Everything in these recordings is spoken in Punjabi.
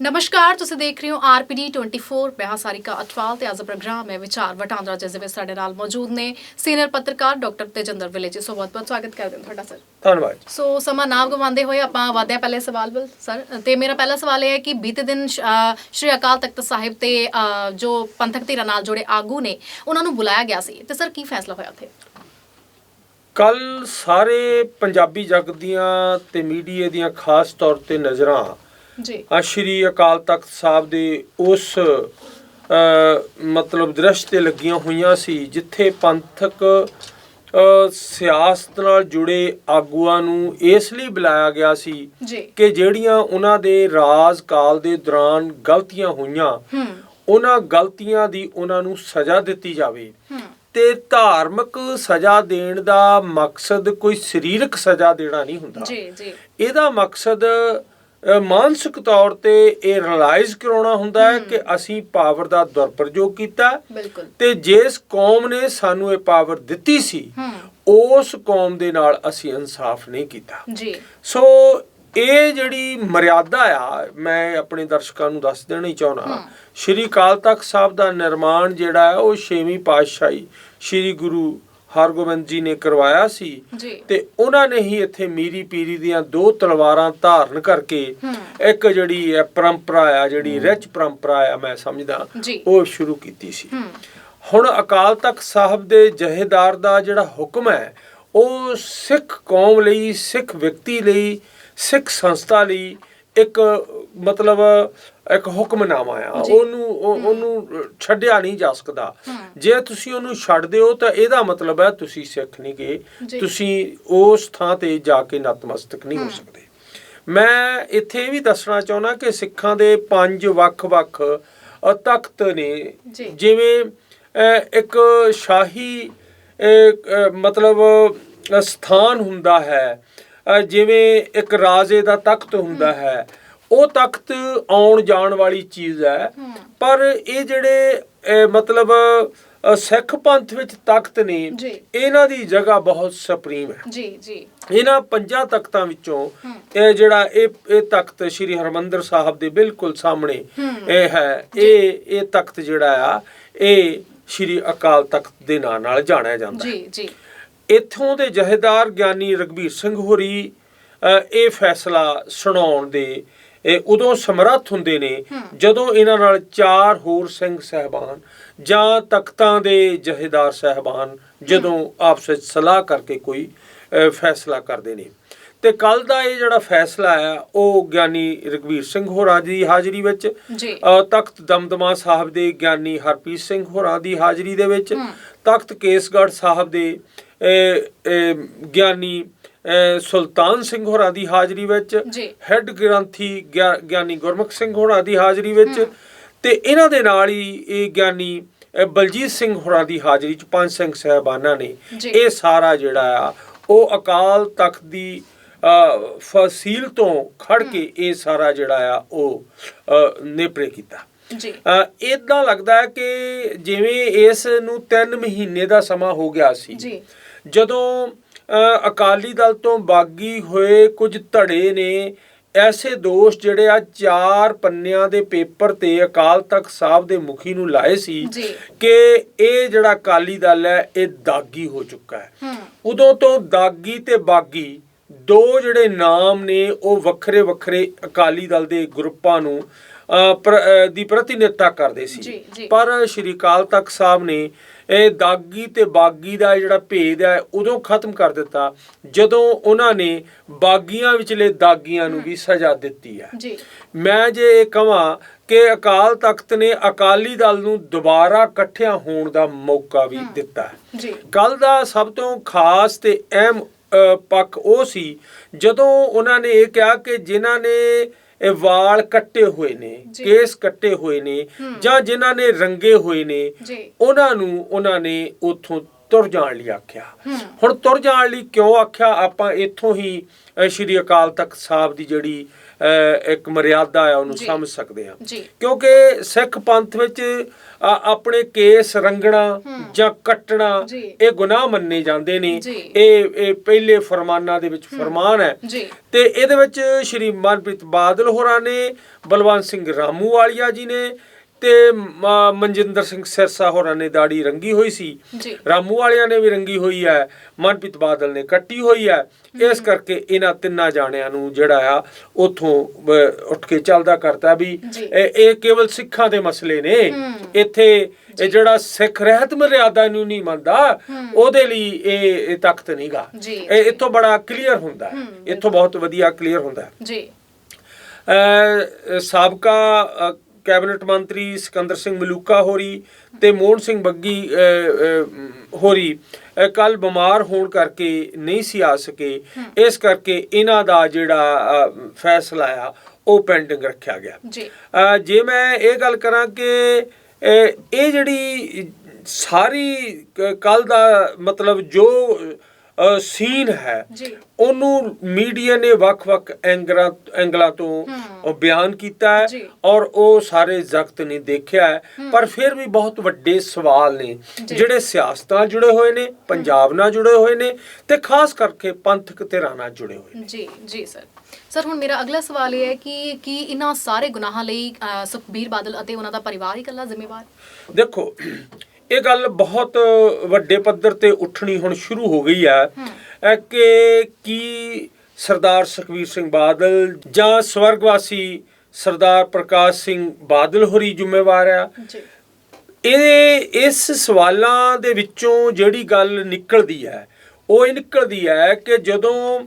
ਨਮਸਕਾਰ ਤੁਸੀਂ ਦੇਖ ਰਹੇ ਹੋ ਆਰਪੀਡੀ 24 ਮੈਂ ਸਾਰਿਕਾ ਅਟਵਾਲ ਤੇ ਅੱਜ ਦਾ ਪ੍ਰੋਗਰਾਮ ਹੈ ਵਿਚਾਰ ਵਟਾਂਦਰਾ ਜਿਸ ਵਿੱਚ ਸਾਡੇ ਨਾਲ ਮੌਜੂਦ ਨੇ ਸੀਨੀਅਰ ਪੱਤਰਕਾਰ ਡਾਕਟਰ ਤੇਜਿੰਦਰ ਵਿਲੇ ਜੀ। ਸੋ ਬਹੁਤ ਬਹੁਤ ਸਵਾਗਤ ਕਰਦੇ ਹਾਂ ਤੁਹਾਡਾ ਸਰ। ਧੰਨਵਾਦ ਸੋ ਸਮਾਂ ਨਾ ਗਵਾਉਂਦੇ ਹੋਏ ਆਪਾਂ ਹਾਂ ਪਹਿਲੇ ਸਵਾਲ ਵੱਲ ਸਰ। ਤੇ ਮੇਰਾ ਪਹਿਲਾ ਸਵਾਲ ਇਹ ਹੈ ਕਿ ਬੀਤੇ ਦਿਨ ਸ਼੍ਰੀ ਅਕਾਲ ਤਖਤ ਸਾਹਿਬ ਤੇ ਜੋ ਪੰਥਕ ਧਿਰਾਂ ਨਾਲ ਜੁੜੇ ਆਗੂ ਨੇ ਉਹਨਾਂ ਨੂੰ ਬੁਲਾਇਆ ਗਿਆ ਸੀ। ਤੇ ਸਰ ਕੀ ਫੈਸਲਾ ਹੋਇਆ ਉੱਥੇ? ਕੱਲ ਸਾਰੇ ਪੰਜਾਬੀ ਜਗਤ ਦੀਆਂ ਤੇ ਮੀਡੀਆ ਦੀਆਂ ਖਾਸ ਤੌਰ ਤੇ ਨਜ਼ਰਾਂ ਜੀ। ਆ ਸ਼੍ਰੀ ਅਕਾਲ ਤਖਤ ਸਾਹਿਬ ਦੇ ਉਸ ਅ, ਮਤਲਬ ਦ੍ਰਿਸ਼ ਤੇ ਲੱਗੀਆਂ ਹੋਈਆਂ ਸੀ ਜਿੱਥੇ ਪੰਥਕ ਸਿਆਸਤ ਨਾਲ ਜੁੜੇ ਆਗੂਆਂ ਨੂੰ ਇਸ ਲਈ ਬੁਲਾਇਆ ਗਿਆ ਸੀ ਕਿ ਜਿਹੜੀਆਂ ਉਹਨਾਂ ਦੇ ਰਾਜ ਕਾਲ ਦੇ ਦੌਰਾਨ ਗਲਤੀਆਂ ਹੋਈਆਂ ਉਹਨਾਂ ਗਲਤੀਆਂ ਦੀ ਉਹਨਾਂ ਨੂੰ ਸਜ਼ਾ ਦਿੱਤੀ ਜਾਵੇ। ਤੇ ਧਾਰਮਿਕ ਸਜ਼ਾ ਦੇਣ ਦਾ ਮਕਸਦ ਕੋਈ ਸਰੀਰਕ ਸਜ਼ਾ ਦੇਣਾ ਨਹੀਂ ਹੁੰਦਾ। ਜੀ ਜੀ। ਇਹਦਾ ਮਕਸਦ ਮਾਨਸਿਕ ਤੌਰ ਤੇ ਇਹ ਰਿਅਲਾਈਜ਼ ਕਰਾਉਣਾ ਹੁੰਦਾ ਹੈ ਕਿ ਅਸੀਂ ਪਾਵਰ ਦਾ ਦੁਰਪ੍ਰਯੋਗ ਕੀਤਾ। ਤੇ ਜਿਸ ਕੌਮ ਨੇ ਸਾਨੂੰ ਇਹ ਪਾਵਰ ਦਿੱਤੀ ਸੀ ਉਸ ਕੌਮ ਦੇ ਨਾਲ ਅਸੀਂ ਇਨਸਾਫ ਨਹੀਂ ਕੀਤਾ। ਜੀ। ਸੋ ਇਹ ਜਿਹੜੀ ਮਰਿਆਦਾ ਆ ਮੈਂ ਆਪਣੇ ਦਰਸ਼ਕਾਂ ਨੂੰ ਦੱਸ ਦੇਣਾ ਹੀ ਚਾਹੁੰਦਾ ਸ਼੍ਰੀ ਅਕਾਲ ਤਖਤ ਸਾਹਿਬ ਦਾ ਨਿਰਮਾਣ ਜਿਹੜਾ ਹੈ ਉਹ ਛੇਵੀਂ ਪਾਤਸ਼ਾਹੀ ਸ਼੍ਰੀ ਗੁਰੂ ਹਰਗੋਬਿੰਦ ਜੀ ਨੇ ਕਰਵਾਇਆ ਸੀ। ਤੇ ਉਹਨਾਂ ਨੇ ਹੀ ਇੱਥੇ ਮੀਰੀ ਪੀਰੀ ਦੀਆਂ ਦੋ ਤਲਵਾਰਾਂ ਧਾਰਨ ਕਰਕੇ ਇੱਕ ਜਿਹੜੀ ਹੈ ਪਰੰਪਰਾ ਆ ਜਿਹੜੀ ਰਿਚ ਪਰੰਪਰਾ ਆ ਮੈਂ ਸਮਝਦਾ ਉਹ ਸ਼ੁਰੂ ਕੀਤੀ ਸੀ। ਹੁਣ ਅਕਾਲ ਤਖਤ ਸਾਹਿਬ ਦੇ ਜਹੇਦਾਰ ਦਾ ਜਿਹੜਾ ਹੁਕਮ ਹੈ ਉਹ ਸਿੱਖ ਕੌਮ ਲਈ ਸਿੱਖ ਵਿਅਕਤੀ ਲਈ ਸਿੱਖ ਸੰਸਥਾ ਲਈ ਇੱਕ ਮਤਲਬ ਇੱਕ ਹੁਕਮਨਾਮਾ ਆ। ਉਹਨੂੰ ਉਹ- ਉਹਨੂੰ ਛੱਡਿਆ ਨਹੀਂ ਜਾ ਸਕਦਾ ਹੂੰ। ਜੇ ਤੁਸੀਂ ਉਹਨੂੰ ਛੱਡ ਦਿਓ ਤਾਂ ਇਹਦਾ ਮਤਲਬ ਹੈ ਤੁਸੀਂ ਸਿੱਖ ਨਹੀਂ ਗਏ। ਤੁਸੀਂ ਉਸ ਥਾਂ ਤੇ ਜਾ ਕੇ ਨਤਮਸਤਕ ਨਹੀਂ ਹੋ ਹੂੰ। ਸਕਦੇ ਮੈਂ ਇੱਥੇ ਇਹ ਵੀ ਦੱਸਣਾ ਚਾਹੁੰਦਾ ਕਿ ਸਿੱਖਾਂ ਦੇ ਪੰਜ ਵੱਖ-ਵੱਖ ਤਖਤ ਨੇ। ਜਿਵੇਂ ਇੱਕ ਸ਼ਾਹੀ ਮਤਲਬ ਸਥਾਨ ਹੁੰਦਾ ਹੈ ਜਿਵੇਂ ਇੱਕ ਰਾਜੇ ਦਾ ਤਖਤ ਹੁੰਦਾ ਹੈ ਉਹ ਤਖਤ ਆਉਣ ਜਾਣ ਵਾਲੀ ਚੀਜ਼ ਹੈ। ਪਰ ਇਹ ਜਿਹੜੇ ਮਤਲਬ ਸਿੱਖ ਪੰਥ ਵਿੱਚ ਤਖਤ ਨੇ। ਇਹਨਾਂ ਦੀ ਜਗ੍ਹਾ ਬਹੁਤ ਸੁਪਰੀਮ ਹੈ। ਜੀ ਜੀ। ਇਹਨਾਂ ਪੰਜਾਂ ਤਖਤਾਂ ਵਿੱਚੋਂ। ਇਹ ਜਿਹੜਾ ਇਹ ਇਹ ਤਖਤ ਸ੍ਰੀ ਹਰਮੰਦਰ ਸਾਹਿਬ ਦੇ ਬਿਲਕੁਲ ਸਾਹਮਣੇ। ਇਹ ਹੈ। ਇਹ ਇਹ ਤਖਤ ਜਿਹੜਾ ਆ ਇਹ ਸ੍ਰੀ ਅਕਾਲ ਤਖਤ ਦੇ ਨਾਂ ਨਾਲ ਜਾਣਿਆ ਜਾਂਦਾ ਹੈ। ਜੀ ਜੀ। ਇੱਥੋਂ ਦੇ ਜਹੇਦਾਰ ਗਿਆਨੀ ਰਗਵੀਰ ਸਿੰਘ ਹੋਰੀ ਇਹ ਫੈਸਲਾ ਸੁਣਾਉਣ ਦੇ ਉਦੋਂ ਸਮਰੱਥ ਹੁੰਦੇ ਨੇ। ਜਦੋਂ ਇਹਨਾਂ ਨਾਲ ਚਾਰ ਹੋਰ ਸਿੰਘ ਸਹਿਬਾਨ ਜਾਂ ਤਖਤਾਂ ਦੇ ਜਹੇਦਾਰ ਸਹਿਬਾਨ ਜਦੋਂ ਆਪਸ ਵਿੱਚ ਸਲਾਹ ਕਰਕੇ ਕੋਈ ਫੈਸਲਾ ਕਰਦੇ ਨੇ ਤੇ ਕੱਲ ਦਾ ਇਹ ਜਿਹੜਾ ਫੈਸਲਾ ਆ ਉਹ ਗਿਆਨੀ ਰਗਵੀਰ ਸਿੰਘ ਹੋਰਾਂ ਦੀ ਹਾਜ਼ਰੀ ਵਿੱਚ ਤਖਤ ਦਮਦਮਾ ਸਾਹਿਬ ਦੇ ਗਿਆਨੀ ਹਰਪ੍ਰੀਤ ਸਿੰਘ ਹੋਰਾਂ ਦੀ ਹਾਜ਼ਰੀ ਦੇ ਵਿੱਚ। ਤਖਤ ਕੇਸਗੜ੍ਹ ਸਾਹਿਬ ਦੇ ਗਿਆਨੀ ਸੁਲਤਾਨ ਸਿੰਘ ਹੋਰਾਂ ਦੀ ਹਾਜ਼ਰੀ ਵਿੱਚ। ਹੈੱਡ ਗ੍ਰੰਥੀ ਗਿਆ- ਗਿਆਨੀ ਗੁਰਮੁਖ ਸਿੰਘ ਹੋਰਾਂ ਦੀ ਹਾਜ਼ਰੀ ਵਿੱਚ ਤੇ ਇਹਨਾਂ ਦੇ ਨਾਲ ਹੀ ਇਹ ਗਿਆਨੀ ਬਲਜੀਤ ਸਿੰਘ ਹੋਰਾਂ ਦੀ ਹਾਜ਼ਰੀ ਚ ਪੰਜ ਸਿੰਘ ਸਹਿਬਾਨਾਂ ਨੇ। ਇਹ ਸਾਰਾ ਜਿਹੜਾ ਆ ਉਹ ਅਕਾਲ ਤਖਤ ਦੀ ਫਸੀਲ ਤੋਂ ਖੜ ਕੇ ਇਹ ਸਾਰਾ ਜਿਹੜਾ ਆ ਉਹ ਨੇਪਰੇ ਕੀਤਾ। ਜੀ। ਇਦਾਂ ਲੱਗਦਾ ਹੈ ਕਿ ਜਿਵੇਂ ਇਸ ਨੂੰ 3 ਮਹੀਨੇ ਦਾ ਸਮਾਂ ਹੋ ਗਿਆ ਸੀ। ਜੀ। ਜਦੋਂ ਅਕਾਲੀ ਦਲ ਤੋਂ ਬਾਗੀ ਹੋਏ ਕੁਝ ਧੜੇ ਨੇ ਐਸੇ ਦੋਸ਼ ਜਿਹੜੇ ਆ ਚਾਰ ਪੰਨਿਆਂ ਦੇ ਪੇਪਰ ਤੇ ਅਕਾਲ ਤਖਤ ਸਾਹਿਬ ਦੇ ਮੁਖੀ ਨੂੰ ਲਾਏ ਸੀ। ਕਿ ਇਹ ਜਿਹੜਾ ਅਕਾਲੀ ਦਲ ਹੈ ਇਹ ਦਾਗੀ ਹੋ ਚੁੱਕਾ ਹੈ ਉਦੋਂ ਤੋਂ ਦਾਗੀ ਤੇ ਬਾਗੀ ਦੋ ਜਿਹੜੇ ਨਾਮ ਨੇ ਉਹ ਵੱਖਰੇ ਵੱਖਰੇ ਅਕਾਲੀ ਦਲ ਦੇ ਗਰੁੱਪਾਂ ਨੂੰ ਦੀ ਪ੍ਰਤੀਨਿਧਤਾ ਕਰਦੇ ਸੀ। ਪਰ ਸ਼੍ਰੀ ਅਕਾਲ ਤਖਤ ਸਾਹਿਬ ਨੇ ਇਹ ਦਾਗੀ ਤੇ ਬਾਗੀ ਦਾ ਜਿਹੜਾ ਭੇਦ ਹੈ ਉਦੋਂ ਖਤਮ ਕਰ ਦਿੱਤਾ ਜਦੋਂ ਉਹਨਾਂ ਨੇ ਬਾਗੀਆਂ ਵਿਚਲੇ ਦਾਗੀਆਂ ਨੂੰ ਵੀ ਸਜ਼ਾ ਦਿੱਤੀ ਹੈ। ਜੀ। ਮੈਂ ਜੇ ਇਹ ਕਹਾਂ ਕਿ ਅਕਾਲ ਤਖਤ ਨੇ ਅਕਾਲੀ ਦਲ ਨੂੰ ਦੁਬਾਰਾ ਇਕੱਠਿਆਂ ਹੋਣ ਦਾ ਮੌਕਾ ਵੀ ਦਿੱਤਾ ਹੈ। ਜੀ। ਕੱਲ ਦਾ ਸਭ ਤੋਂ ਖਾਸ ਤੇ ਅਹਿਮ ਪੱਖ ਉਹ ਸੀ ਜਦੋਂ ਉਹਨਾਂ ਨੇ ਇਹ ਕਿਹਾ ਕਿ ਜਿਨ੍ਹਾਂ ਨੇ ਇਹ ਵਾਲ ਕੱਟੇ ਹੋਏ ਨੇ। ਕੇਸ ਕੱਟੇ ਹੋਏ ਨੇ ਹੂੰ। ਜਾਂ ਜਿਨ੍ਹਾਂ ਨੇ ਰੰਗੇ ਹੋਏ ਨੇ ਉਹਨਾਂ ਨੂੰ ਉਹਨਾਂ ਨੇ ਉਥੋਂ ਤੁਰ ਜਾਣ ਲਈ ਆਖਿਆ ਹੂੰ। ਹੁਣ ਤੁਰ ਜਾਣ ਲਈ ਕਿਉਂ ਆਖਿਆ ਆਪਾਂ ਇੱਥੋਂ ਹੀ ਸ਼੍ਰੀ ਅਕਾਲ ਤਖਤ ਸਾਹਿਬ ਦੀ ਜਿਹੜੀ ਇੱਕ ਮਰਿਆਦਾ ਆ ਉਹਨੂੰ। ਸਮਝ ਸਕਦੇ ਹਾਂ ਕਿਉਂਕਿ ਸਿੱਖ ਪੰਥ ਵਿੱਚ ਆਪਣੇ ਕੇਸ ਰੰਗਣਾ ਜਾਂ ਕੱਟਣਾ। ਇਹ ਗੁਨਾਹ ਮੰਨੇ ਜਾਂਦੇ ਨੇ। ਇਹ ਇਹ ਪਹਿਲੇ ਫਰਮਾਨਾਂ ਦੇ ਵਿੱਚ ਫਰਮਾਨ ਹੈ। ਤੇ ਇਹਦੇ ਵਿੱਚ ਸ਼੍ਰੀ ਮਨਪ੍ਰੀਤ ਬਾਦਲ ਹੋਰਾਂ ਨੇ ਬਲਵੰਤ ਸਿੰਘ ਰਾਮੂ ਵਾਲੀਆ ਜੀ ਨੇ ਤੇ ਮ- ਮਨਜਿੰਦਰ ਸਿੰਘ ਸਿਰਸਾ ਹੋਰਾਂ ਨੇ ਦਾੜੀ ਰੰਗੀ ਹੋਈ ਸੀ। ਜੀ। ਰਾਮੂ ਵਾਲਿਆਂ ਨੇ ਵੀ ਰੰਗੀ ਹੋਈ ਹੈ ਮਨਪ੍ਰੀਤ ਬਾਦਲ ਨੇ ਕੱਟੀ ਹੋਈ ਹੈ। ਇਸ ਕਰਕੇ ਇਹਨਾਂ ਤਿੰਨਾਂ ਜਾਣਿਆਂ ਨੂੰ ਜਿਹੜਾ ਆ ਉਥੋਂ ਉੱਠ ਕੇ ਚੱਲਦਾ ਕਰਤਾ ਵੀ ਜੀ। ਇਹ ਇਹ ਕੇਵਲ ਸਿੱਖਾਂ ਦੇ ਮਸਲੇ ਨੇ। ਇੱਥੇ ਇਹ ਜਿਹੜਾ ਸਿੱਖ ਰਹਿਤ ਮਰਿਆਦਾ ਨੂੰ ਨਹੀਂ ਮੰਨਦਾ ਉਹਦੇ ਲਈ ਇਹ ਇਹ ਤਖਤ ਨਹੀਂਗਾ ਜੀ, ਇਹ ਇੱਥੋਂ ਬੜਾ ਕਲੀਅਰ ਹੁੰਦਾ ਹੈ। ਇੱਥੋਂ ਬਹੁਤ ਵਧੀਆ ਕਲੀਅਰ ਹੁੰਦਾ ਹੈ। ਜੀ। ਅਹ ਸਾਬਕਾ ਅਹ, ਕੈਬਨਿਟ ਮੰਤਰੀ ਸਿਕੰਦਰ ਸਿੰਘ ਮਲੂਕਾ ਹੋਰੀ ਤੇ ਮੋਹਨ ਸਿੰਘ ਬੱਗੀ ਹੋਰੀ ਕੱਲ ਬਿਮਾਰ ਹੋਣ ਕਰਕੇ ਨਹੀਂ ਸੀ ਆ ਸਕੇ। ਇਸ ਕਰਕੇ ਇਹਨਾਂ ਦਾ ਜਿਹੜਾ ਫੈਸਲਾ ਆ ਉਹ ਪੈਂਡਿੰਗ ਰੱਖਿਆ ਗਿਆ। ਜੀ। ਮੈਂ ਇਹ ਗੱਲ ਕਰਾਂ ਕਿ ਇਹ ਜਿਹੜੀ ਸਾਰੀ ਕੱਲ ਦਾ ਮਤਲਬ ਜੋ ਸੀਨ ਹੈ। ਉਹਨੂੰ ਮੀਡੀਆ ਨੇ ਵੱਖ-ਵੱਖ ਐਂਗਲਾਂ ਐਂਗਲਾਂ ਤੋਂ ਉਹ ਬਿਆਨ ਕੀਤਾ ਹੈ। ਔਰ ਉਹ ਸਾਰੇ ਜ਼ਖਤ ਨੇ ਦੇਖਿਆ ਹੈ। ਪਰ ਫਿਰ ਵੀ ਬਹੁਤ ਵੱਡੇ ਸਵਾਲ ਨੇ। ਜਿਹੜੇ ਸਿਆਸਤ ਜੁੜੇ ਹੋਏ ਨੇ ਪੰਜਾਬ ਨਾਲ ਜੁੜੇ ਹੋਏ ਨੇ ਤੇ ਖਾਸ ਕਰਕੇ ਪੰਥਕ ਧਿਰਾਂ ਨਾਲ ਜੁੜੇ ਹੋਏ ਨੇ। ਜੀ ਜੀ ਸਰ। ਸਰ ਹੁਣ ਮੇਰਾ ਅਗਲਾ ਸਵਾਲ ਇਹ ਹੈ ਕਿ ਕੀ ਇਹਨਾਂ ਸਾਰੇ ਗੁਨਾਹਾਂ ਲਈ ਸੁਖਬੀਰ ਬਾਦਲ ਅਤੇ ਉਹਨਾਂ ਦਾ ਪਰਿਵਾਰ ਹੀ ਇਕੱਲਾ ਜ਼ਿੰਮੇਵਾਰ? ਦੇਖੋ ਇਹ ਗੱਲ ਬਹੁਤ ਵੱਡੇ ਪੱਧਰ ਤੇ ਉੱਠਣੀ ਹੁਣ ਸ਼ੁਰੂ ਹੋ ਗਈ ਹੈ। ਕਿ ਕੀ ਸਰਦਾਰ ਸੁਖਬੀਰ ਸਿੰਘ ਬਾਦਲ ਜਾਂ ਸਵਰਗਵਾਸੀ ਸਰਦਾਰ ਪ੍ਰਕਾਸ਼ ਸਿੰਘ ਬਾਦਲ ਹੋਰੀ ਜ਼ਿੰਮੇਵਾਰ ਆ? ਜੀ। ਇਹ ਇਸ ਸਵਾਲਾਂ ਦੇ ਵਿੱਚੋਂ ਜਿਹੜੀ ਗੱਲ ਨਿਕਲਦੀ ਹੈ ਉਹ ਇਹ ਨਿਕਲਦੀ ਹੈ ਕਿ ਜਦੋਂ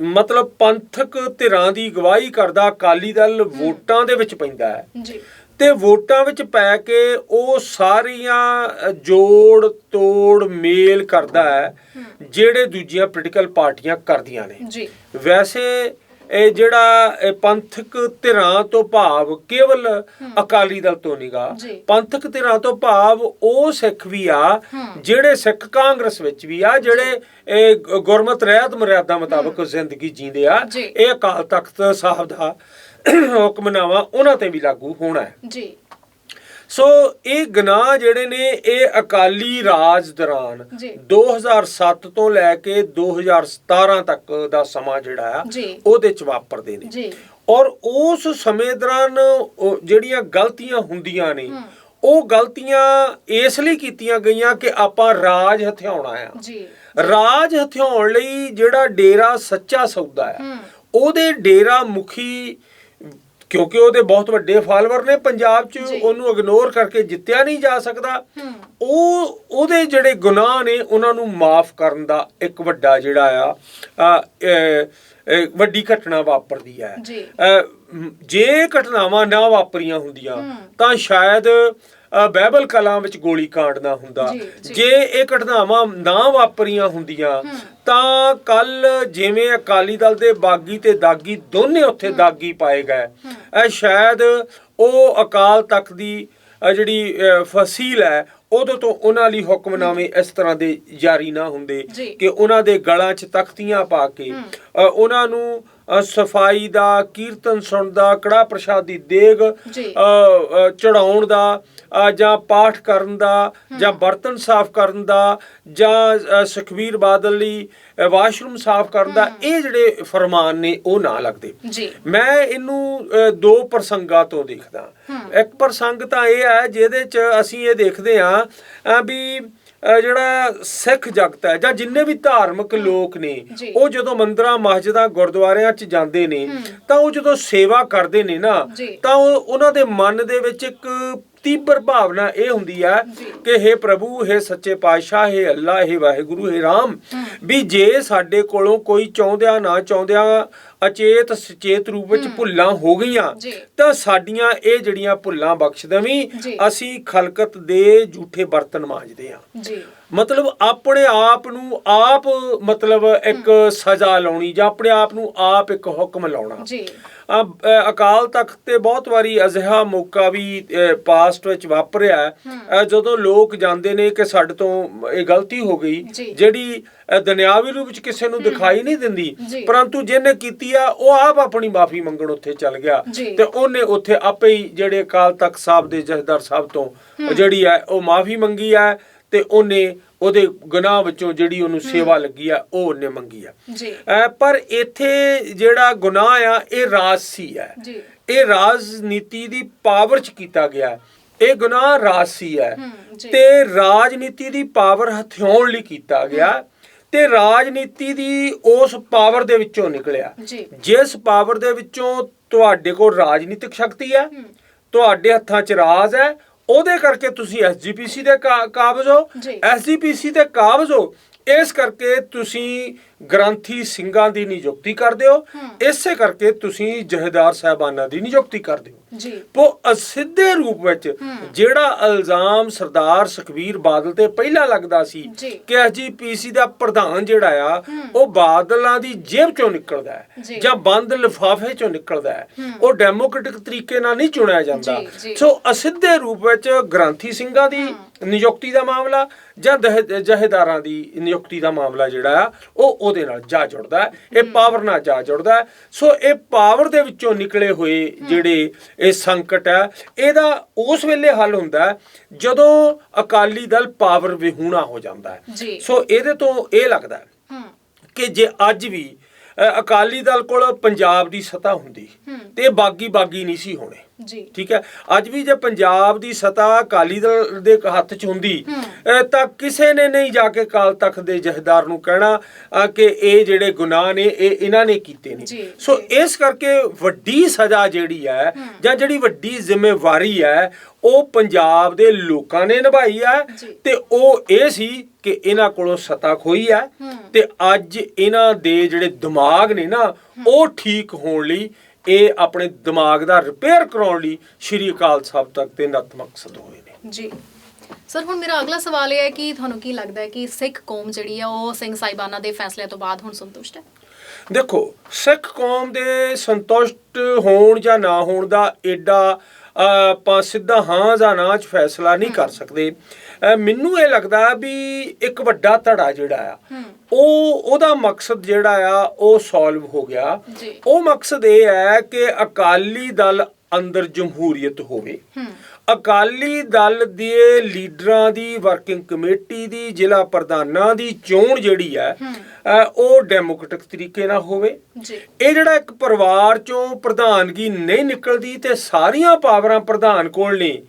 ਮਤਲਬ ਪੰਥਕ ਧਿਰਾਂ ਦੀ ਗਵਾਹੀ ਕਰਦਾ ਅਕਾਲੀ ਦਲ ਵੋਟਾਂ ਦੇ ਵਿੱਚ ਪੈਂਦਾ ਹੈ। ਜੀ। ਤੇ ਵੋਟਾਂ ਵਿੱਚ ਪੈ ਕੇ ਉਹ ਸਾਰੀਆਂ ਜੋੜ ਤੋੜ ਮੇਲ ਕਰਦਾ ਹੈ ਜਿਹੜੇ ਦੂਜੀਆਂ ਪੋਲੀਟੀਕਲ ਪਾਰਟੀਆਂ ਕਰਦੀਆਂ ਨੇ। ਜੀ। ਵੈਸੇ ਇਹ ਜਿਹੜਾ ਇਹ ਪੰਥਕ ਧਿਰਾਂ ਤੋਂ ਭਾਵ ਕੇਵਲ ਅਕਾਲੀ ਦਲ ਤੋਂ ਨਹੀਂਗਾ। ਪੰਥਕ ਧਿਰਾਂ ਤੋਂ ਭਾਵ ਉਹ ਸਿੱਖ ਵੀ ਆ ਜਿਹੜੇ ਸਿੱਖ ਕਾਂਗਰਸ ਵਿੱਚ ਵੀ ਆ ਜਿਹੜੇ ਇਹ ਗੁਰਮਤ ਰਹਿਤ ਮਰਿਆਦਾ ਮੁਤਾਬਕ ਜ਼ਿੰਦਗੀ ਜੀਂਦੇ ਆ। ਇਹ ਅਕਾਲ ਤਖਤ ਸਾਹਿਬ ਦਾ ਹੁਕਮਨਾਮਾ ਉਹਨਾਂ ਤੇ ਵੀ ਲਾਗੂ ਹੋਣਾ ਹੈ। ਜੀ। ਸੋ ਇਹ ਗੁਨਾਹ ਜਿਹੜੇ ਨੇ ਇਹ ਅਕਾਲੀ ਰਾਜ ਦੌਰਾਨ ਜੀ। 2007 ਤੋਂ ਲੈ ਕੇ 2017 ਤੱਕ ਦਾ ਸਮਾਂ ਜਿਹੜਾ ਆ। ਉਹਦੇ ਚ ਵਾਪਰਦੇ ਨੇ। ਜੀ। ਔਰ ਉਸ ਸਮੇਂ ਦੌਰਾਨ ਜਿਹੜੀਆਂ ਗਲਤੀਆਂ ਹੁੰਦੀਆਂ ਨੇ ਉਹ ਗਲਤੀਆਂ ਇਸ ਲਈ ਕੀਤੀਆਂ ਗਈਆਂ ਕਿ ਆਪਾਂ ਰਾਜ ਹਥਿਆਉਣਾ ਆ। ਜੀ। ਰਾਜ ਹਥਿਆਉਣ ਲਈ ਜਿਹੜਾ ਡੇਰਾ ਸੱਚਾ ਸੌਦਾ ਹੂੰ। ਉਹਦੇ ਡੇਰਾ ਮੁਖੀ ਕਿਉਂਕਿ ਉਹਦੇ ਬਹੁਤ ਵੱਡੇ ਫਾਲੋਅਰ ਨੇ ਪੰਜਾਬ 'ਚ। ਉਹਨੂੰ ਇਗਨੋਰ ਕਰਕੇ ਜਿੱਤਿਆ ਨਹੀਂ ਜਾ ਸਕਦਾ ਉਹ ਉਹਦੇ ਜਿਹੜੇ ਗੁਨਾਹ ਨੇ ਉਹਨਾਂ ਨੂੰ ਮਾਫ ਕਰਨ ਦਾ ਇੱਕ ਵੱਡਾ ਜਿਹੜਾ ਆ ਵੱਡੀ ਘਟਨਾ ਵਾਪਰਦੀ ਹੈ ਜੀ। ਘਟਨਾਵਾਂ ਨਾ ਵਾਪਰੀਆਂ ਹੁੰਦੀਆਂ। ਤਾਂ ਸ਼ਾਇਦ ਬਾਈਬਲ ਕਲਾਂ ਵਿੱਚ ਗੋਲੀ ਕਾਂਡ ਨਾ ਹੁੰਦਾ। ਜੀ, ਇਹ ਘਟਨਾਵਾਂ ਨਾ ਵਾਪਰੀਆਂ ਹੁੰਦੀਆਂ ਤਾਂ ਕੱਲ ਜਿਵੇਂ ਅਕਾਲੀ ਦਲ ਦੇ ਬਾਗੀ ਤੇ ਦਾਗੀ ਦੋਨੇ ਉੱਥੇ ਦਾਗੀ ਪਾਏ ਗਏ। ਇਹ ਸ਼ਾਇਦ ਉਹ ਅਕਾਲ ਤਖਤ ਦੀ ਜਿਹੜੀ ਫਸੀਲ ਹੈ ਉਦੋਂ ਤੋਂ ਉਹਨਾਂ ਲਈ ਹੁਕਮਨਾਮੇ ਇਸ ਤਰ੍ਹਾਂ ਦੇ ਜਾਰੀ ਨਾ ਹੁੰਦੇ। ਕਿ ਉਹਨਾਂ ਦੇ ਗਲਾਂ 'ਚ ਤਖਤੀਆਂ ਪਾ ਕੇ ਉਹਨਾਂ ਨੂੰ ਸਫ਼ਾਈ ਦਾ ਕੀਰਤਨ ਸੁਣਨ ਦਾ ਕੜਾ ਪ੍ਰਸ਼ਾਦ ਦੇਗ। ਚੜਾਉਣ ਦਾ ਜਾਂ ਪਾਠ ਕਰਨ ਦਾ ਜਾਂ ਬਰਤਨ ਸਾਫ਼ ਕਰਨ ਦਾ ਜਾਂ ਅ, ਸੁਖਬੀਰ ਬਾਦਲ ਲਈ ਵਾਸ਼ਰੂਮ ਸਾਫ਼ ਕਰਨ ਦਾ ਇਹ ਜਿਹੜੇ ਫਰਮਾਨ ਨੇ ਉਹ ਨਾ ਲੱਗਦੇ। ਮੈਂ ਇਹਨੂੰ ਦੋ ਪ੍ਰਸੰਗਾਂ ਤੋਂ ਦੇਖਦਾ। ਇੱਕ ਪ੍ਰਸੰਗ ਤਾਂ ਇਹ ਹੈ ਜਿਹਦੇ 'ਚ ਅਸੀਂ ਇਹ ਦੇਖਦੇ ਆ ਵੀ ਜਿਹੜਾ ਸਿੱਖ ਜਗਤ ਹੈ ਜਾਂ ਜਿੰਨੇ ਵੀ ਧਾਰਮਿਕ ਲੋਕ ਨੇ ਜੀ। ਉਹ ਜਦੋਂ ਮੰਦਰਾਂ ਮਸਜਿਦਾਂ ਗੁਰਦੁਆਰਿਆਂ 'ਚ ਜਾਂਦੇ ਨੇ ਤਾਂ ਉਹ ਜਦੋਂ ਸੇਵਾ ਕਰਦੇ ਨੇ ਨਾ ਜੀ। ਤਾਂ ਉਹ ਉਹਨਾਂ ਦੇ ਮਨ ਦੇ ਵਿੱਚ ਇੱਕ ਤੀਬਰ ਭਾਵਨਾ ਇਹ ਹੁੰਦੀ ਹੈ ਜੀ। ਕਿ हे ਪ੍ਰਭੂ हे ਸੱਚੇ ਪਾਤਸ਼ਾਹ हे ਅੱਲਾ हे ਵਾਹਿਗੁਰੂ हे ਰਾਮ ਵੀ ਜੇ ਸਾਡੇ ਕੋਲੋਂ ਕੋਈ ਚਾਹੁੰਦਿਆਂ ਨਾ ਚਾਹੁੰਦਿਆਂ ਅਚੇਤ ਸੁਚੇਤ ਰੂਪ ਵਿੱਚ ਭੁੱਲਾਂ ਹੋ ਗਈਆਂ। ਤਾਂ ਸਾਡੀਆਂ ਇਹ ਜਿਹੜੀਆਂ ਭੁੱਲਾਂ ਬਖਸ਼ ਦੇਵੀਂ। ਅਸੀਂ ਖਲਕਤ ਦੇ ਝੂਠੇ ਬਰਤਨ ਮਾਂਜਦੇ ਜੀ। ਮਤਲਬ ਆਪਣੇ ਆਪ ਨੂੰ ਆਪ ਮਤਲਬ ਇੱਕ ਸਜ਼ਾ ਲਾਉਣੀ ਜਾਂ ਆਪਣੇ ਆਪ ਨੂੰ ਆਪ ਇੱਕ ਹੁਕਮ ਲਾਉਣਾ। ਜੀ। ਅਕਾਲ ਤਖਤ ਤੇ ਬਹੁਤ ਵਾਰੀ ਅਜਿਹਾ ਮੌਕਾ ਵੀ ਪਾਸਟ ਵਿੱਚ ਵਾਪਰਿਆ। ਜਦੋਂ ਲੋਕ ਜਾਂਦੇ ਨੇ ਕਿ ਸਾਡੇ ਤੋਂ ਇਹ ਗਲਤੀ ਹੋ ਗਈ। ਜਿਹੜੀ ਦੁਨਿਆਵੀ ਰੂਪ ਵਿੱਚ ਕਿਸੇ ਨੂੰ ਦਿਖਾਈ ਨਹੀਂ ਦਿੰਦੀ। ਪਰੰਤੂ ਜਿਹਨੇ ਕੀਤੀ ਆ ਉਹ ਆਪ ਆਪਣੀ ਮਾਫੀ ਮੰਗਣ ਉੱਥੇ ਚੱਲ ਗਿਆ। ਤੇ ਉਹਨੇ ਉੱਥੇ ਆਪੇ ਹੀ ਜਿਹੜੇ ਅਕਾਲ ਤਖਤ ਸਾਹਿਬ ਦੇ ਜਥੇਦਾਰ ਸਾਹਿਬ ਤੋਂ ਜਿਹੜੀ ਹੈ ਉਹ ਮਾਫੀ ਮੰਗੀ ਹੈ ਤੇ ਉਹਨੇ ਉਹਦੇ ਗੁਨਾਹ ਵਿੱਚੋਂ ਜਿਹੜੀ ਉਹਨੂੰ ਸੇਵਾ ਲੱਗੀ ਆ ਉਹ ਉਹਨੇ ਮੰਗੀ ਆ। ਜੀ। ਪਰ ਇੱਥੇ ਜਿਹੜਾ ਗੁਨਾਹ ਆ ਇਹ ਰਾਜਸੀ ਹੈ ਜੀ। ਇਹ ਰਾਜਨੀਤੀ ਦੀ ਪਾਵਰ ਚ ਕੀਤਾ ਗਿਆ। ਇਹ ਗੁਨਾਹ ਰਾਜਸੀ ਹੈ। ਤੇ ਰਾਜਨੀਤੀ ਦੀ ਪਾਵਰ ਹਥਿਆਉਣ ਲਈ ਕੀਤਾ ਗਿਆ। ਤੇ ਰਾਜਨੀਤੀ ਦੀ ਉਸ ਪਾਵਰ ਦੇ ਵਿੱਚੋਂ ਨਿਕਲਿਆ। ਜਿਸ ਪਾਵਰ ਦੇ ਵਿੱਚੋਂ ਤੁਹਾਡੇ ਕੋਲ ਰਾਜਨੀਤਿਕ ਸ਼ਕਤੀ ਹੈ ਤੁਹਾਡੇ ਹੱਥਾਂ 'ਚ ਰਾਜ ਹੈ ਉਹਦੇ ਕਰਕੇ ਤੁਸੀਂ ਐਸਜੀਪੀਸੀ ਦੇ ਕਾਬਜ਼ ਹੋ। ਐਸਜੀਪੀਸੀ ਤੇ ਕਾਬਜ਼ ਹੋ ਇਸ ਕਰਕੇ ਤੁਸੀਂ ਗ੍ਰੰਥੀ ਸਿੰਘਾਂ ਦੀ ਨਿਯੁਕਤੀ ਕਰਦੇ ਹੋ। ਇਸੇ ਕਰਕੇ ਤੁਸੀਂ ਜਹੇਦਾਰ ਸਾਹਿਬਾਨਾਂ ਦੀ ਨਿਯੁਕਤੀ ਕਰਦੇ ਹੋ ਜੀ। ਉਹ ਸਿੱਧੇ ਰੂਪ ਵਿੱਚ ਜਿਹੜਾ ਇਲਜ਼ਾਮ ਸਰਦਾਰ ਸੁਖਬੀਰ ਬਾਦਲ ਤੇ ਪਹਿਲਾਂ ਲੱਗਦਾ ਸੀ। ਕਿ ਐਸਜੀਪੀਸੀ ਦਾ ਪ੍ਰਧਾਨ ਜਿਹੜਾ ਆ ਉਹ ਬਾਦਲਾਂ ਦੀ ਜੇਬ ਚੋਂ ਨਿਕਲਦਾ ਜੀ। ਹੈ ਜਾਂ। ਬੰਦ ਲਿਫਾਫੇ ਚੋਂ ਨਿਕਲਦਾ ਹੈ। ਉਹ ਡੈਮੋਕ੍ਰੈਟਿਕ ਤਰੀਕੇ ਨਾਲ ਨਹੀਂ ਚੁਣਿਆ ਜਾਂਦਾ। ਸੋ ਅਸਿੱਧੇ ਰੂਪ ਵਿੱਚ ਗ੍ਰੰਥੀ ਸਿੰਘਾਂ ਦੀ ਨਿਯੁਕਤੀ ਦਾ ਮਾਮਲਾ ਜਾਂ ਜਹੇਦਾਰਾਂ ਦੀ ਨਿਯੁਕਤੀ ਦਾ ਮਾਮਲਾ ਜਿਹੜਾ ਆ ਉਹ ਉਹਦੇ ਨਾਲ ਜਾ ਜੁੜਦਾ ਇਹ ਪਾਵਰ ਨਾਲ ਜਾ ਜੁੜਦਾ ਸੋ ਇਹ ਪਾਵਰ ਦੇ ਵਿੱਚੋਂ ਨਿਕਲੇ ਹੋਏ ਜਿਹੜੇ ਇਹ ਸੰਕਟ ਹੈ ਇਹਦਾ ਉਸ ਵੇਲੇ ਹੱਲ ਹੁੰਦਾ ਜਦੋਂ ਅਕਾਲੀ ਦਲ ਪਾਵਰ ਵਿਹੂਣਾ ਹੋ ਜਾਂਦਾ। ਹੈ। ਸੋ ਇਹਦੇ ਤੋਂ ਇਹ ਲੱਗਦਾ ਕਿ ਜੇ ਅੱਜ ਵੀ ਅਕਾਲੀ ਦਲ ਕੋਲ ਪੰਜਾਬ ਦੀ ਸਤਾ ਹੁੰਦੀ ਤੇ ਬਾਗੀ ਬਾਗੀ ਨਹੀਂ ਸੀ ਹੋਣੇ। ਜੀ। ਠੀਕ ਹੈ? ਅੱਜ ਵੀ ਜੇ ਪੰਜਾਬ ਦੀ ਸਤਾ ਅਕਾਲੀ ਦਲ ਦੇ ਹੱਥ 'ਚ ਹੁੰਦੀ ਤਾਂ ਕਿਸੇ ਨੇ ਨਹੀਂ ਜਾ ਕੇ ਕਾਲ ਤਖਤ ਦੇ ਜਹੇਦਾਰ ਨੂੰ ਕਹਿਣਾ ਕਿ ਇਹ ਜਿਹੜੇ ਗੁਨਾਹ ਨੇ ਇਹ ਇਹਨਾਂ ਨੇ ਕੀਤੇ ਨੇ। ਸੋ ਇਸ ਕਰਕੇ ਵੱਡੀ ਸਜ਼ਾ ਜਿਹੜੀ ਹੈ। ਜਾਂ ਜਿਹੜੀ ਵੱਡੀ ਜ਼ਿੰਮੇਵਾਰੀ ਹੈ ਉਹ ਪੰਜਾਬ ਦੇ ਲੋਕਾਂ ਨੇ ਨਿਭਾਈ ਜੀ। ਤੇ ਉਹ ਇਹ ਸੀ ਕਿ ਇਹਨਾਂ ਕੋਲੋਂ ਸਤਾ ਖੋਈ ਹੈ। ਤੇ ਅੱਜ ਇਹਨਾਂ ਦੇ ਜਿਹੜੇ ਦਿਮਾਗ ਨੇ ਨਾ ਉਹ ਠੀਕ ਹੋਣ ਲਈ ਇਹ ਆਪਣੇ ਦਿਮਾਗ ਦਾ ਰਿਪੇਅਰ ਕਰਾਉਣ ਲਈ ਸ਼੍ਰੀ ਅਕਾਲ ਸਾਹਿਬ ਤੱਕ ਤੇ ਨਤਮਕਸਦ ਹੋਏ ਨੇ। ਜੀ। ਸਰ ਹੁਣ ਮੇਰਾ ਅਗਲਾ ਸਵਾਲ ਇਹ ਹੈ ਕਿ ਤੁਹਾਨੂੰ ਕੀ ਲੱਗਦਾ ਹੈ ਕਿ ਸਿੱਖ ਕੌਮ ਜਿਹੜੀ ਹੈ ਉਹ ਸਿੰਘ ਸਾਹਿਬਾਨਾਂ ਦੇ ਫੈਸਲੇ ਤੋਂ ਬਾਅਦ ਹੁਣ ਸੰਤੁਸ਼ਟ ਹੈ? ਦੇਖੋ ਸਿੱਖ ਕੌਮ ਦੇ ਸੰਤੁਸ਼ਟ ਹੋਣ ਜਾਂ ਨਾ ਹੋਣ ਦਾ ਅ, ਆਪਾਂ ਸਿੱਧਾ ਹਾਂ ਜਾਂ ਨਾ ਚ ਫੈਸਲਾ ਨਹੀਂ ਕਰ ਸਕਦੇ। ਮੈਨੂੰ ਇਹ ਲੱਗਦਾ ਵੀ ਇੱਕ ਵੱਡਾ ਧੜਾ ਜਿਹੜਾ ਆ ਉਹ ਉਹਦਾ ਮਕਸਦ ਜਿਹੜਾ ਆ ਉਹ ਸੋਲਵ ਹੋ ਗਿਆ। ਉਹ ਮਕਸਦ ਇਹ ਹੈ ਕਿ ਅਕਾਲੀ ਦਲ ਅੰਦਰ ਜਮਹੂਰੀਅਤ ਹੋਵੇ। ਅਕਾਲੀ ਦਲ ਦੇ ਲੀਡਰਾਂ ਦੀ ਵਰਕਿੰਗ ਕਮੇਟੀ ਦੀ ਜ਼ਿਲ੍ਹਾ ਪ੍ਰਧਾਨਾਂ ਦੀ ਚੋਣ ਜਿਹੜੀ ਹੈ ਉਹ ਡੈਮੋਕ੍ਰੈਟਿਕ ਤਰੀਕੇ ਨਾਲ ਹੋਵੇ। ਜੀ। ਇਹ ਜਿਹੜਾ ਇੱਕ ਪਰਿਵਾਰ ਚੋਂ ਪ੍ਰਧਾਨਗੀ ਨਹੀਂ ਨਿਕਲਦੀ ਤੇ ਸਾਰੀਆਂ ਪਾਵਰਾਂ ਪ੍ਰਧਾਨ ਕੋਲ ਨੇ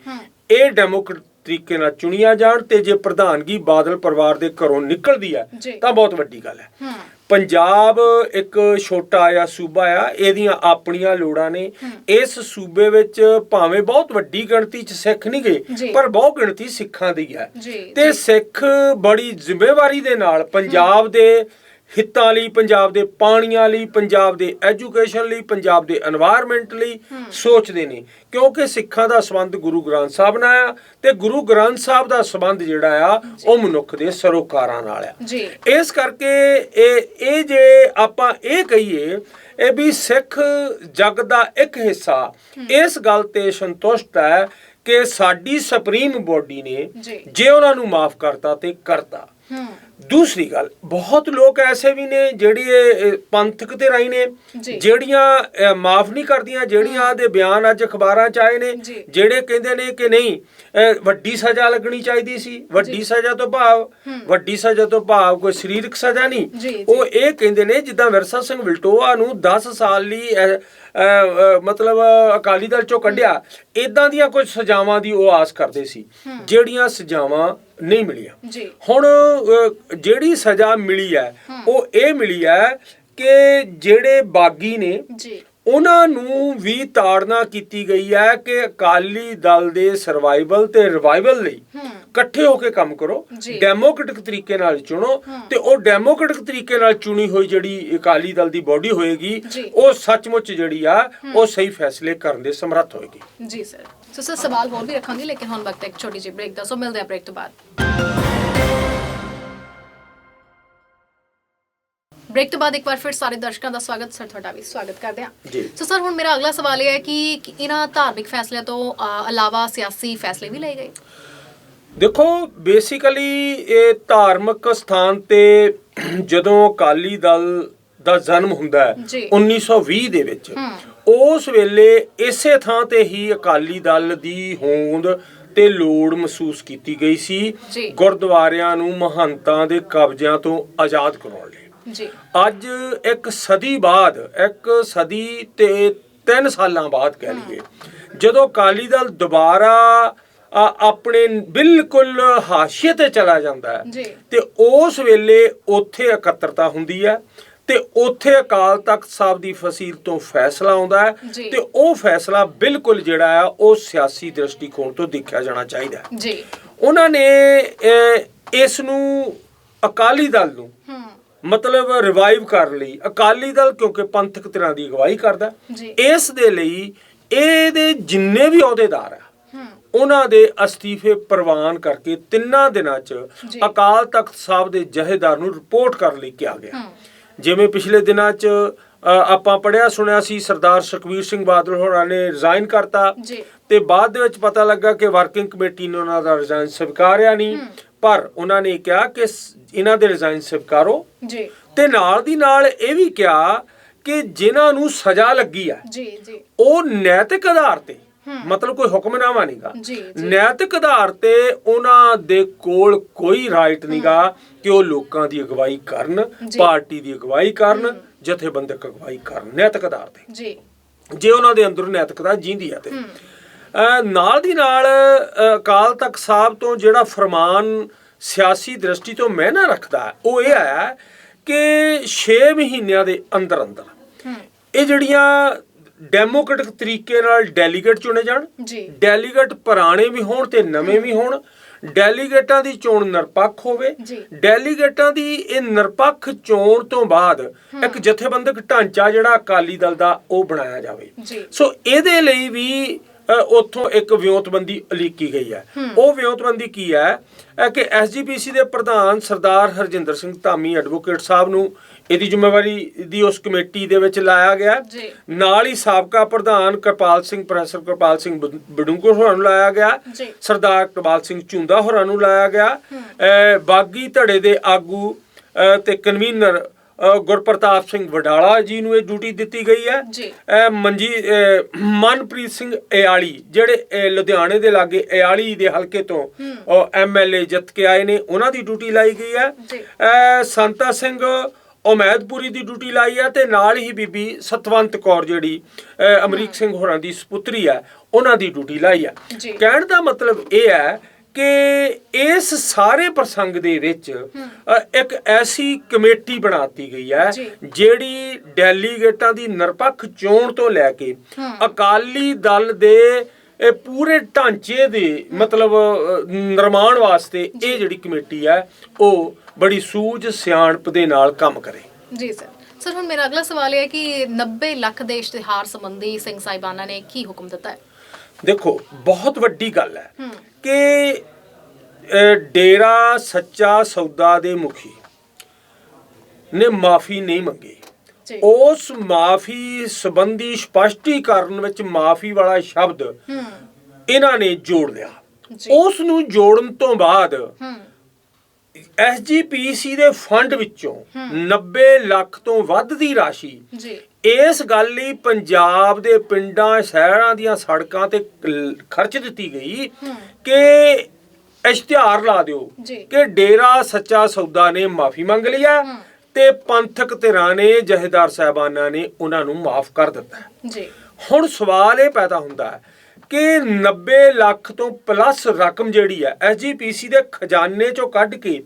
ਇਹ ਡੈਮੋਕ੍ਰੈਟਿਕ ਤਰੀਕੇ ਨਾਲ ਚੁਣੀਆਂ ਜਾਣ ਤੇ ਜੇ ਪ੍ਰਧਾਨਗੀ ਬਾਦਲ ਪਰਿਵਾਰ ਦੇ ਘਰੋਂ ਨਿਕਲਦੀ ਹੈ। ਤਾਂ ਬਹੁਤ ਵੱਡੀ ਗੱਲ ਹੂੰ। ਪੰਜਾਬ ਇੱਕ ਛੋਟਾ ਆ ਸੂਬਾ ਆ ਇਹਦੀਆਂ ਆਪਣੀਆਂ ਲੋੜਾਂ ਨੇ ਇਸ ਸੂਬੇ ਵਿੱਚ ਭਾਵੇਂ ਬਹੁਤ ਵੱਡੀ ਗਿਣਤੀ 'ਚ ਸਿੱਖ ਨਹੀਂ। ਗਏ ਪਰ ਬਹੁਤ ਗਿਣਤੀ ਸਿੱਖਾਂ ਦੀ ਹੈ ਤੇ। ਸਿੱਖ ਬੜੀ ਜ਼ਿੰਮੇਵਾਰੀ ਦੇ ਨਾਲ ਪੰਜਾਬ ਦੇ ਹਿੱਤਾਂ ਲਈ ਪੰਜਾਬ ਦੇ ਪਾਣੀਆਂ ਲਈ ਪੰਜਾਬ ਦੇ ਐਜੂਕੇਸ਼ਨ ਲਈ ਪੰਜਾਬ ਦੇ এনवायरमेंट ਲਈ ਸੋਚਦੇ ਨੇ। ਕਿਉਂਕਿ ਸਿੱਖਾਂ ਦਾ ਸਬੰਧ ਗੁਰੂ ਗ੍ਰੰਥ ਸਾਹਿਬ ਨਾਲ ਆ ਤੇ ਗੁਰੂ ਗ੍ਰੰਥ ਸਾਹਿਬ ਦਾ ਸਬੰਧ ਜਿਹੜਾ ਆ ਉਹ ਮਨੁੱਖ ਦੇ ਸਰੋਕਾਰਾਂ ਨਾਲ ਆ। ਇਸ ਕਰਕੇ ਇਹ ਇਹ ਜੇ ਆਪਾਂ ਇਹ ਕਹੀਏ ਇਹ ਵੀ ਸਿੱਖ ਜਗ ਦਾ ਇੱਕ ਹਿੱਸਾ। ਇਸ ਗੱਲ ਤੇ ਸੰਤੁਸ਼ਟ ਹੈ ਕਿ ਸਾਡੀ ਸੁਪਰੀਮ ਬੋਡੀ ਨੇ ਜੇ ਉਹਨਾਂ ਨੂੰ ਮਾਫ ਕਰਤਾ ਤੇ ਕਰਤਾ। ਦੂਸਰੀ ਗੱਲ ਬਹੁਤ ਲੋਕ ਐਸੇ ਵੀ ਨੇ ਜਿਹੜੀ ਇਹ ਪੰਥਕ ਤੇ ਰਾਈ ਨੇ। ਜਿਹੜੀਆਂ ਮਾਫ ਨਹੀਂ ਕਰਦੀਆਂ ਜਿਹੜੀਆਂ ਦੇ ਬਿਆਨ ਅੱਜ ਅਖਬਾਰਾਂ ਚ ਆਏ ਨੇ। ਜਿਹੜੇ ਕਹਿੰਦੇ ਨੇ ਕਿ ਨਹੀਂ ਵੱਡੀ ਸਜ਼ਾ ਲੱਗਣੀ ਚਾਹੀਦੀ ਸੀ। ਵੱਡੀ ਸਜ਼ਾ ਤੋਂ ਭਾਵ ਵੱਡੀ ਸਜ਼ਾ ਤੋਂ ਭਾਵ ਕੋਈ ਸਰੀਰਕ ਸਜ਼ਾ ਨਹੀਂ। ਉਹ ਇਹ ਕਹਿੰਦੇ ਨੇ ਜਿੱਦਾਂ ਵਿਰਸਾ ਸਿੰਘ ਵਿਲਟੋਆ ਨੂੰ 10 ਸਾਲ ਲਈ ਮਤਲਬ ਅਕਾਲੀ ਦਲ ਚੋਂ ਕੱਢਿਆ ਇਦਾਂ ਦੀਆਂ ਕੁਝ ਸਜ਼ਾਵਾਂ ਦੀ ਉਹ ਆਸ ਕਰਦੇ ਸੀ। ਜਿਹੜੀਆਂ ਸਜ਼ਾਵਾਂ ਨਹੀਂ ਮਿਲੀਆਂ। ਜੀ। ਹੁਣ ਜਿਹੜੀ ਸਜ਼ਾ ਮਿਲੀ ਹੈ। ਉਹ ਇਹ ਮਿਲੀ ਹੈ ਕਿ ਜਿਹੜੇ ਬਾਗੀ ਨੇ ਜੀ। ਉਹਨਾਂ ਨੂੰ ਵੀ ਤਾੜਨਾ ਕੀਤੀ ਗਈ ਹੈ ਕਿ ਅਕਾਲੀ ਦਲ ਦੇ ਸਰਵਾਈਵਲ ਤੇ ਰਿਵਾਈਵਲ ਲਈ ਇਕੱਠੇ ਹੋ ਕੇ ਕੰਮ ਕਰੋ। ਡੈਮੋਕ੍ਰੈਟਿਕ ਤਰੀਕੇ ਨਾਲ ਚੁਣੋ ਤੇ ਉਹ ਡੈਮੋਕ੍ਰੈਟਿਕ ਤਰੀਕੇ ਨਾਲ ਚੁਣੀ ਹੋਈ ਜਿਹੜੀ ਅਕਾਲੀ ਦਲ ਦੀ ਬੋਡੀ ਹੋਏਗੀ। ਉਹ ਸੱਚਮੁੱਚ ਜਿਹੜੀ ਆ ਉਹ ਸਹੀ ਫੈਸਲੇ ਕਰਨ ਦੇ ਸਮਰੱਥ ਹੋਏਗੀ। ਜੀ ਸਰ ਸੋ ਸਰ ਸਵਾਲ ਹੋਰ ਵੀ ਰੱਖਾਂਗੇ ਲੇਕਿਨ ਹੁਣ ਵਕਤ ਇੱਕ ਛੋਟੀ ਜਿਹੀ ਬ੍ਰੇਕ ਦਾ ਸੋ ਮਿਲਦੇ ਆ ਬ੍ਰੇਕ ਤੋਂ ਬਾਅਦ। ਬ੍ਰੇਕ ਤੋਂ ਬਾਅਦ ਇੱਕ ਵਾਰ ਫਿਰ ਸਾਰੇ ਦਰਸ਼ਕਾਂ ਦਾ ਸਵਾਗਤ ਸਰ ਤੁਹਾਡਾ ਵੀ ਸਵਾਗਤ ਕਰਦੇ ਹਾਂ। ਸੋ ਸਰ ਹੁਣ ਮੇਰਾ ਅਗਲਾ ਸਵਾਲ ਇਹ ਹੈ ਕਿ ਇਹਨਾਂ ਧਾਰਮਿਕ ਫੈਸਲਿਆਂ ਤੋਂ ਇਲਾਵਾ ਸਿਆਸੀ ਫੈਸਲੇ ਵੀ ਲਏ ਗਏ ਦੇਖੋ ਬੇਸਿਕਲੀ ਇਹ ਧਾਰਮਿਕ ਸਥਾਨ ਤੇ ਜਦੋਂ ਅਕਾਲੀ ਦਲ ਦਾ ਜਨਮ ਹੁੰਦਾ ਹੈ ਜੀ। 1920 ਦੇ ਵਿੱਚ। ਉਸ ਵੇਲੇ ਇਸੇ ਥਾਂ ਤੇ ਹੀ ਅਕਾਲੀ ਦਲ ਦੀ ਹੋਂਦ ਤੇ ਲੋੜ ਮਹਿਸੂਸ ਕੀਤੀ ਗਈ ਸੀ। ਗੁਰਦੁਆਰਿਆਂ ਨੂੰ ਮਹੰਤਾਂ ਦੇ ਕਬਜ਼ਿਆਂ ਤੋਂ ਆਜ਼ਾਦ ਕਰਾਉਣ ਲਈ ਜੀ। ਅੱਜ ਇੱਕ ਸਦੀ ਬਾਅਦ ਇੱਕ ਸਦੀ ਤੇ 3 ਸਾਲਾਂ ਬਾਅਦ ਕਹਿ ਲਈਏ ਜਦੋਂ ਅਕਾਲੀ ਦਲ ਦੁਬਾਰਾ ਆ, ਆਪਣੇ ਬਿਲਕੁਲ ਹਾਸ਼ੀਏ ਤੇ ਚਲਾ ਜਾਂਦਾ ਹੈ। ਤੇ ਉਸ ਵੇਲੇ ਉੱਥੇ ਇਕੱਤਰਤਾ ਹੁੰਦੀ ਹੈ ਤੇ ਉੱਥੇ ਅਕਾਲ ਤਖਤ ਸਾਹਿਬ ਦੀ ਫਸੀਲ ਤੋਂ ਫੈਸਲਾ ਆਉਂਦਾ ਹੈ। ਤੇ ਉਹ ਫੈਸਲਾ ਬਿਲਕੁਲ ਜਿਹੜਾ ਹੈ ਉਹ ਸਿਆਸੀ ਦ੍ਰਿਸ਼ਟੀਕੋਣ ਤੋਂ ਦੇਖਿਆ ਜਾਣਾ ਚਾਹੀਦਾ ਹੈ। ਜੀ। ਉਹਨਾਂ ਨੇ ਇਸ ਨੂੰ ਅਕਾਲੀ ਦਲ ਨੂੰ ਹੂੰ ਮਤਲਬ ਰਿਵਾਈਵ ਕਰਨ ਲਈ। ਅਕਾਲੀ ਦਲ ਕਿਉਂਕਿ ਪੰਥਕ ਧਿਰਾਂ ਦੀ ਅਗਵਾਈ ਕਰਦਾ। ਇਸ ਦੇ ਲਈ ਇਹਦੇ ਜਿੰਨੇ ਵੀ ਅਹੁਦੇਦਾਰ ਆ ਉਹਨਾਂ ਦੇ ਅਸਤੀਫੇ ਪ੍ਰਵਾਨ ਕਰਕੇ ਤਿੰਨਾਂ ਦਿਨਾਂ 'ਚ। ਅਕਾਲ ਤਖਤ ਸਾਹਿਬ ਦੇ ਜਹੇਦਾਰ ਨੂੰ ਰਿਪੋਰਟ ਕਰਨ ਲਈ ਕਿਹਾ ਗਿਆ। ਜਿਵੇਂ ਪਿਛਲੇ ਦਿਨਾਂ 'ਚ ਆਪਾਂ ਪੜਿਆ ਸੁਣਿਆ ਸੀ ਸਰਦਾਰ ਸੁਖਬੀਰ ਸਿੰਘ ਬਾਦਲ ਹੋਰਾਂ ਨੇ ਰਿਜ਼ਾਈਨ ਕਰਤਾ ਤੇ ਬਾਅਦ ਦੇ ਵਿੱਚ ਪਤਾ ਲੱਗਾ ਕਿ ਵਰਕਿੰਗ ਕਮੇਟੀ ਨੇ ਉਹਨਾਂ ਦਾ ਰਿਜ਼ਾਈਨ ਸਵੀਕਾਰਿਆ ਨਹੀਂ। ਪਰ ਉਹਨਾਂ ਨੇ ਕਿਹਾ ਕਿ ਇਹਨਾਂ ਦੇ ਰਿਜ਼ਾਈਨ ਸਵੀਕਾਰੋ। ਜੀ। ਤੇ ਨਾਲ ਦੀ ਨਾਲ ਇਹ ਵੀ ਕਿਹਾ ਕਿ ਜਿਨ੍ਹਾਂ ਨੂੰ ਸਜ਼ਾ ਲੱਗੀ ਆ ਜੀ ਜੀ। ਉਹ ਨੈਤਿਕ ਆਧਾਰ ਤੇ ਮਤਲਬ ਕੋਈ ਹੁਕਮਨਾਮਾ ਨਹੀਂਗਾ। ਨੈਤਿਕ ਆਧਾਰ ਤੇ ਉਹਨਾਂ ਦੇ ਕੋਲ ਕੋਈ ਰਾਈਟ ਨਹੀਂਗਾ ਕਿ ਉਹ ਲੋਕਾਂ ਦੀ ਅਗਵਾਈ ਕਰਨ। ਪਾਰਟੀ ਦੀ ਅਗਵਾਈ ਕਰਨ ਜਥੇਬੰਦਕ ਅਗਵਾਈ ਕਰਨ ਨੈਤਿਕ ਆਧਾਰ ਤੇ। ਜੀ। ਜੇ ਉਹਨਾਂ ਦੇ ਅੰਦਰ ਨੈਤਿਕਤਾ ਜਿੰਦੀ ਹੈ ਤੇ। ਨਾਲ ਦੀ ਨਾਲ ਅਕਾਲ ਤਖਤ ਸਾਹਿਬ ਤੋਂ ਜਿਹੜਾ ਫਰਮਾਨ ਸਿਆਸੀ ਦ੍ਰਿਸ਼ਟੀ ਤੋਂ ਮਾਇਨਾ ਰੱਖਦਾ ਉਹ ਇਹ ਹੈ ਕਿ 6 ਮਹੀਨਿਆਂ ਦੇ ਅੰਦਰ ਅੰਦਰ ਇਹ ਜਿਹੜੀਆਂ ਡੈਮੋਕ੍ਰੈਟਿਕ ਤਰੀਕੇ ਨਾਲ ਡੈਲੀਗੇਟ ਚੁਣੇ ਜਾਣ ਜੀ ਡੈਲੀਗੇਟ ਪੁਰਾਣੇ ਵੀ ਹੋਣ ਤੇ ਨਵੇਂ ਵੀ ਹੋਣ ਡੈਲੀਗੇਟਾਂ ਦੀ ਚੋਣ ਨਿਰਪੱਖ ਹੋਵੇ। ਡੈਲੀਗੇਟਾਂ ਦੀ ਇਹ ਨਿਰਪੱਖ ਚੋਣ ਤੋਂ ਬਾਅਦ ਇੱਕ ਜਥੇਬੰਦਕ ਢਾਂਚਾ ਜਿਹੜਾ ਅਕਾਲੀ ਦਲ ਦਾ ਉਹ ਬਣਾਇਆ ਜਾਵੇ। ਸੋ ਇਹਦੇ ਲਈ ਵੀ ਉੱਥੋਂ ਇੱਕ ਵਿਉਂਤਬੰਦੀ ਉਲੀਕੀ ਗਈ ਹੈ। ਉਹ ਵਿਉਂਤਬੰਦੀ ਕੀ ਹੈ? ਕਿ ਐਸਜੀਪੀਸੀ ਦੇ ਪ੍ਰਧਾਨ ਸਰਦਾਰ ਹਰਜਿੰਦਰ ਸਿੰਘ ਧਾਮੀ ਐਡਵੋਕੇਟ ਸਾਹਿਬ ਨੂੰ ਇਹਦੀ ਜ਼ਿੰਮੇਵਾਰੀ ਦੀ ਉਸ ਕਮੇਟੀ ਦੇ ਵਿੱਚ ਲਾਇਆ ਗਿਆ। ਨਾਲ ਹੀ ਸਾਬਕਾ ਪ੍ਰਧਾਨ ਕਿਰਪਾਲ ਸਿੰਘ ਪ੍ਰੋਫੈਸਰ ਕਿਰਪਾਲ ਸਿੰਘ ਬਡ- ਬਡੂੰਗਰ ਹੋਰਾਂ ਨੂੰ ਲਾਇਆ ਗਿਆ। ਸਰਦਾਰ ਇਕਬਾਲ ਸਿੰਘ ਝੁੰਦਾ ਹੋਰਾਂ ਨੂੰ ਲਾਇਆ ਗਿਆ। ਬਾਗੀ ਧੜੇ ਦੇ ਆਗੂ ਤੇ ਕਨਵੀਨਰ ਗੁਰਪ੍ਰਤਾਪ ਸਿੰਘ ਵਡਾਲਾ ਜੀ ਨੂੰ ਇਹ ਡਿਊਟੀ ਦਿੱਤੀ ਗਈ ਹੈ। ਜੀ। ਮਨਜੀ ਮਨਪ੍ਰੀਤ ਸਿੰਘ ਇਆਲੀ ਜਿਹੜੇ ਲੁਧਿਆਣੇ ਦੇ ਲਾਗੇ ਇਆਲੀ ਦੇ ਹਲਕੇ ਤੋਂ ਐਮਐਲਏ ਜਿੱਤ ਕੇ ਆਏ ਨੇ ਉਹਨਾਂ ਦੀ ਡਿਊਟੀ ਲਾਈ ਗਈ ਹੈ। ਸੰਤਾ ਸਿੰਘ ਉਮੈਦਪੁਰੀ ਦੀ ਡਿਊਟੀ ਲਾਈ ਹੈ ਤੇ ਨਾਲ ਹੀ ਬੀਬੀ ਸਤਵੰਤ ਕੌਰ ਜਿਹੜੀ ਅਮਰੀਕ ਸਿੰਘ ਹੋਰਾਂ ਦੀ ਸੁਪੁੱਤਰੀ ਹੈ ਉਹਨਾਂ ਦੀ ਡਿਊਟੀ ਲਾਈ ਹੈ। ਕਹਿਣ ਦਾ ਮਤਲਬ ਇਹ ਹੈ ਕਿ ਇਸ ਸਾਰੇ ਪ੍ਰਸੰਗ ਦੇ ਵਿੱਚ ਇੱਕ ਐਸੀ ਕਮੇਟੀ ਬਣਾਤੀ ਗਈ ਹੈ। ਜਿਹੜੀ ਡੈਲੀਗੇਟਾਂ ਦੀ ਨਿਰਪੱਖ ਚੋਣ ਤੋਂ ਲੈ ਕੇ ਅਕਾਲੀ ਦਲ ਦੇ ਇਹ ਪੂਰੇ ਢਾਂਚੇ ਦੇ ਮਤਲਬ ਨਿਰਮਾਣ ਵਾਸਤੇ ਇਹ ਜਿਹੜੀ ਕਮੇਟੀ ਹੈ ਉਹ ਬੜੀ ਸੂਝ ਸਿਆਣਪ ਦੇ ਨਾਲ ਕੰਮ ਕਰੇ। ਜੀ ਸਰ। ਸਰ ਹੁਣ ਮੇਰਾ ਅਗਲਾ ਸਵਾਲ ਇਹ ਹੈ ਕਿ 90 ਲੱਖ ਦੇ ਇਸ਼ਤਿਹਾਰ ਸੰਬੰਧੀ ਸਿੰਘ ਸਾਹਿਬਾਨਾ ਨੇ ਕੀ ਹੁਕਮ ਦਿੱਤਾ ਹੈ? ਦੇਖੋ ਬਹੁਤ ਵੱਡੀ ਗੱਲ ਹੈ ਕਿ ਡੇਰਾ ਸੱਚਾ ਸੌਦਾ ਦੇ ਮੁਖੀ ਨੇ ਮਾਫੀ ਨਹੀਂ ਮੰਗੀ। ਉਸ ਮਾਫੀ ਸੰਬੰਧੀ ਸਪਸ਼ਟੀਕਰਨ ਵਿੱਚ ਮਾਫੀ ਵਾਲਾ ਸ਼ਬਦ ਇਹਨਾਂ ਨੇ ਜੋੜ ਲਿਆ। ਉਸ ਨੂੰ ਜੋੜਨ ਤੋਂ ਬਾਅਦ ਐਸਜੀਪੀਸੀ ਦੇ ਫੰਡ ਵਿੱਚੋਂ 90 ਲੱਖ ਤੋਂ ਵੱਧ ਦੀ ਰਾਸ਼ੀ ਇਸ ਗੱਲ ਲਈ ਪੰਜਾਬ ਦੇ ਪਿੰਡਾਂ ਸ਼ਹਿਰਾਂ ਦੀਆਂ ਸੜਕਾਂ ਤੇ ਖਰਚ ਦਿੱਤੀ ਗਈ ਕਿ ਇਸ਼ਤਿਹਾਰ ਲਾ ਦਿਓ। ਕਿ ਡੇਰਾ ਸੱਚਾ ਸੌਦਾ ਨੇ ਮਾਫੀ ਮੰਗ ਲਈ ਹੈ ਤੇ ਪੰਥਕ ਧਿਰਾਂ ਨੇ ਜਹੇਦਾਰ ਸਾਹਿਬਾਨਾਂ ਨੇ ਉਹਨਾਂ ਨੂੰ ਮਾਫ ਕਰ ਦਿੱਤਾ। ਜੀ ਹੁਣ ਸਵਾਲ ਇਹ ਪੈਦਾ ਹੁੰਦਾ ਹੈ ਕਿ 90 ਲੱਖ ਤੋਂ ਪਲੱਸ ਰਕਮ ਜਿਹੜੀ ਹੈ ਐਸਜੀਪੀਸੀ ਦੇ ਖਜ਼ਾਨੇ ਚੋਂ ਕੱਢ ਕੇ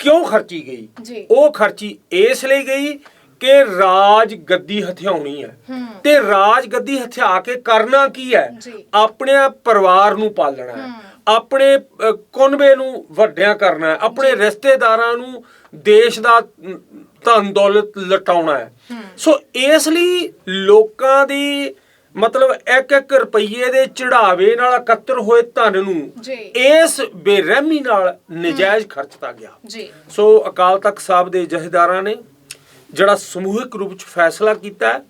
ਕਿਉਂ ਖਰਚੀ ਗਈ। ਉਹ ਖਰਚੀ ਇਸ ਲਈ ਗਈ ਕਿ ਰਾਜ ਗੱਦੀ ਹਥਿਆਉਣੀ ਹੈ। ਤੇ ਰਾਜ ਗੱਦੀ ਹਥਿਆ ਕੇ ਕਰਨਾ ਕੀ ਹੈ। ਆਪਣੇ ਪਰਿਵਾਰ ਨੂੰ ਪਾਲਣਾ ਹੈ। ਆਪਣੇ ਅ, ਕੁਨਬੇ ਨੂੰ ਵੱਡਿਆਂ ਕਰਨਾ ਹੈ। ਆਪਣੇ ਰਿਸ਼ਤੇਦਾਰਾਂ ਨੂੰ ਦੇਸ਼ ਦਾ ਧਨ ਦੌਲਤ ਲਟਾਉਣਾ ਹੈ। ਸੋ ਇਸ ਲਈ ਲੋਕਾਂ ਦੀ ਮਤਲਬ ਇੱਕ ਇੱਕ ਰੁਪਈਏ ਦੇ ਚੜਾਵੇ ਨਾਲ ਇਕੱਤਰ ਹੋਏ ਧਨ ਨੂੰ। ਇਸ ਬੇਰਹਿਮੀ ਨਾਲ ਨਜਾਇਜ਼ ਖਰਚਤਾ ਗਿਆ। ਸੋ ਅਕਾਲ ਤਖਤ ਸਾਹਿਬ ਦੇ ਜਹੇਦਾਰਾਂ ਨੇ ਜਿਹੜਾ ਸਮੂਹਿਕ ਰੂਪ ਚ ਫੈਸਲਾ ਕੀਤਾ।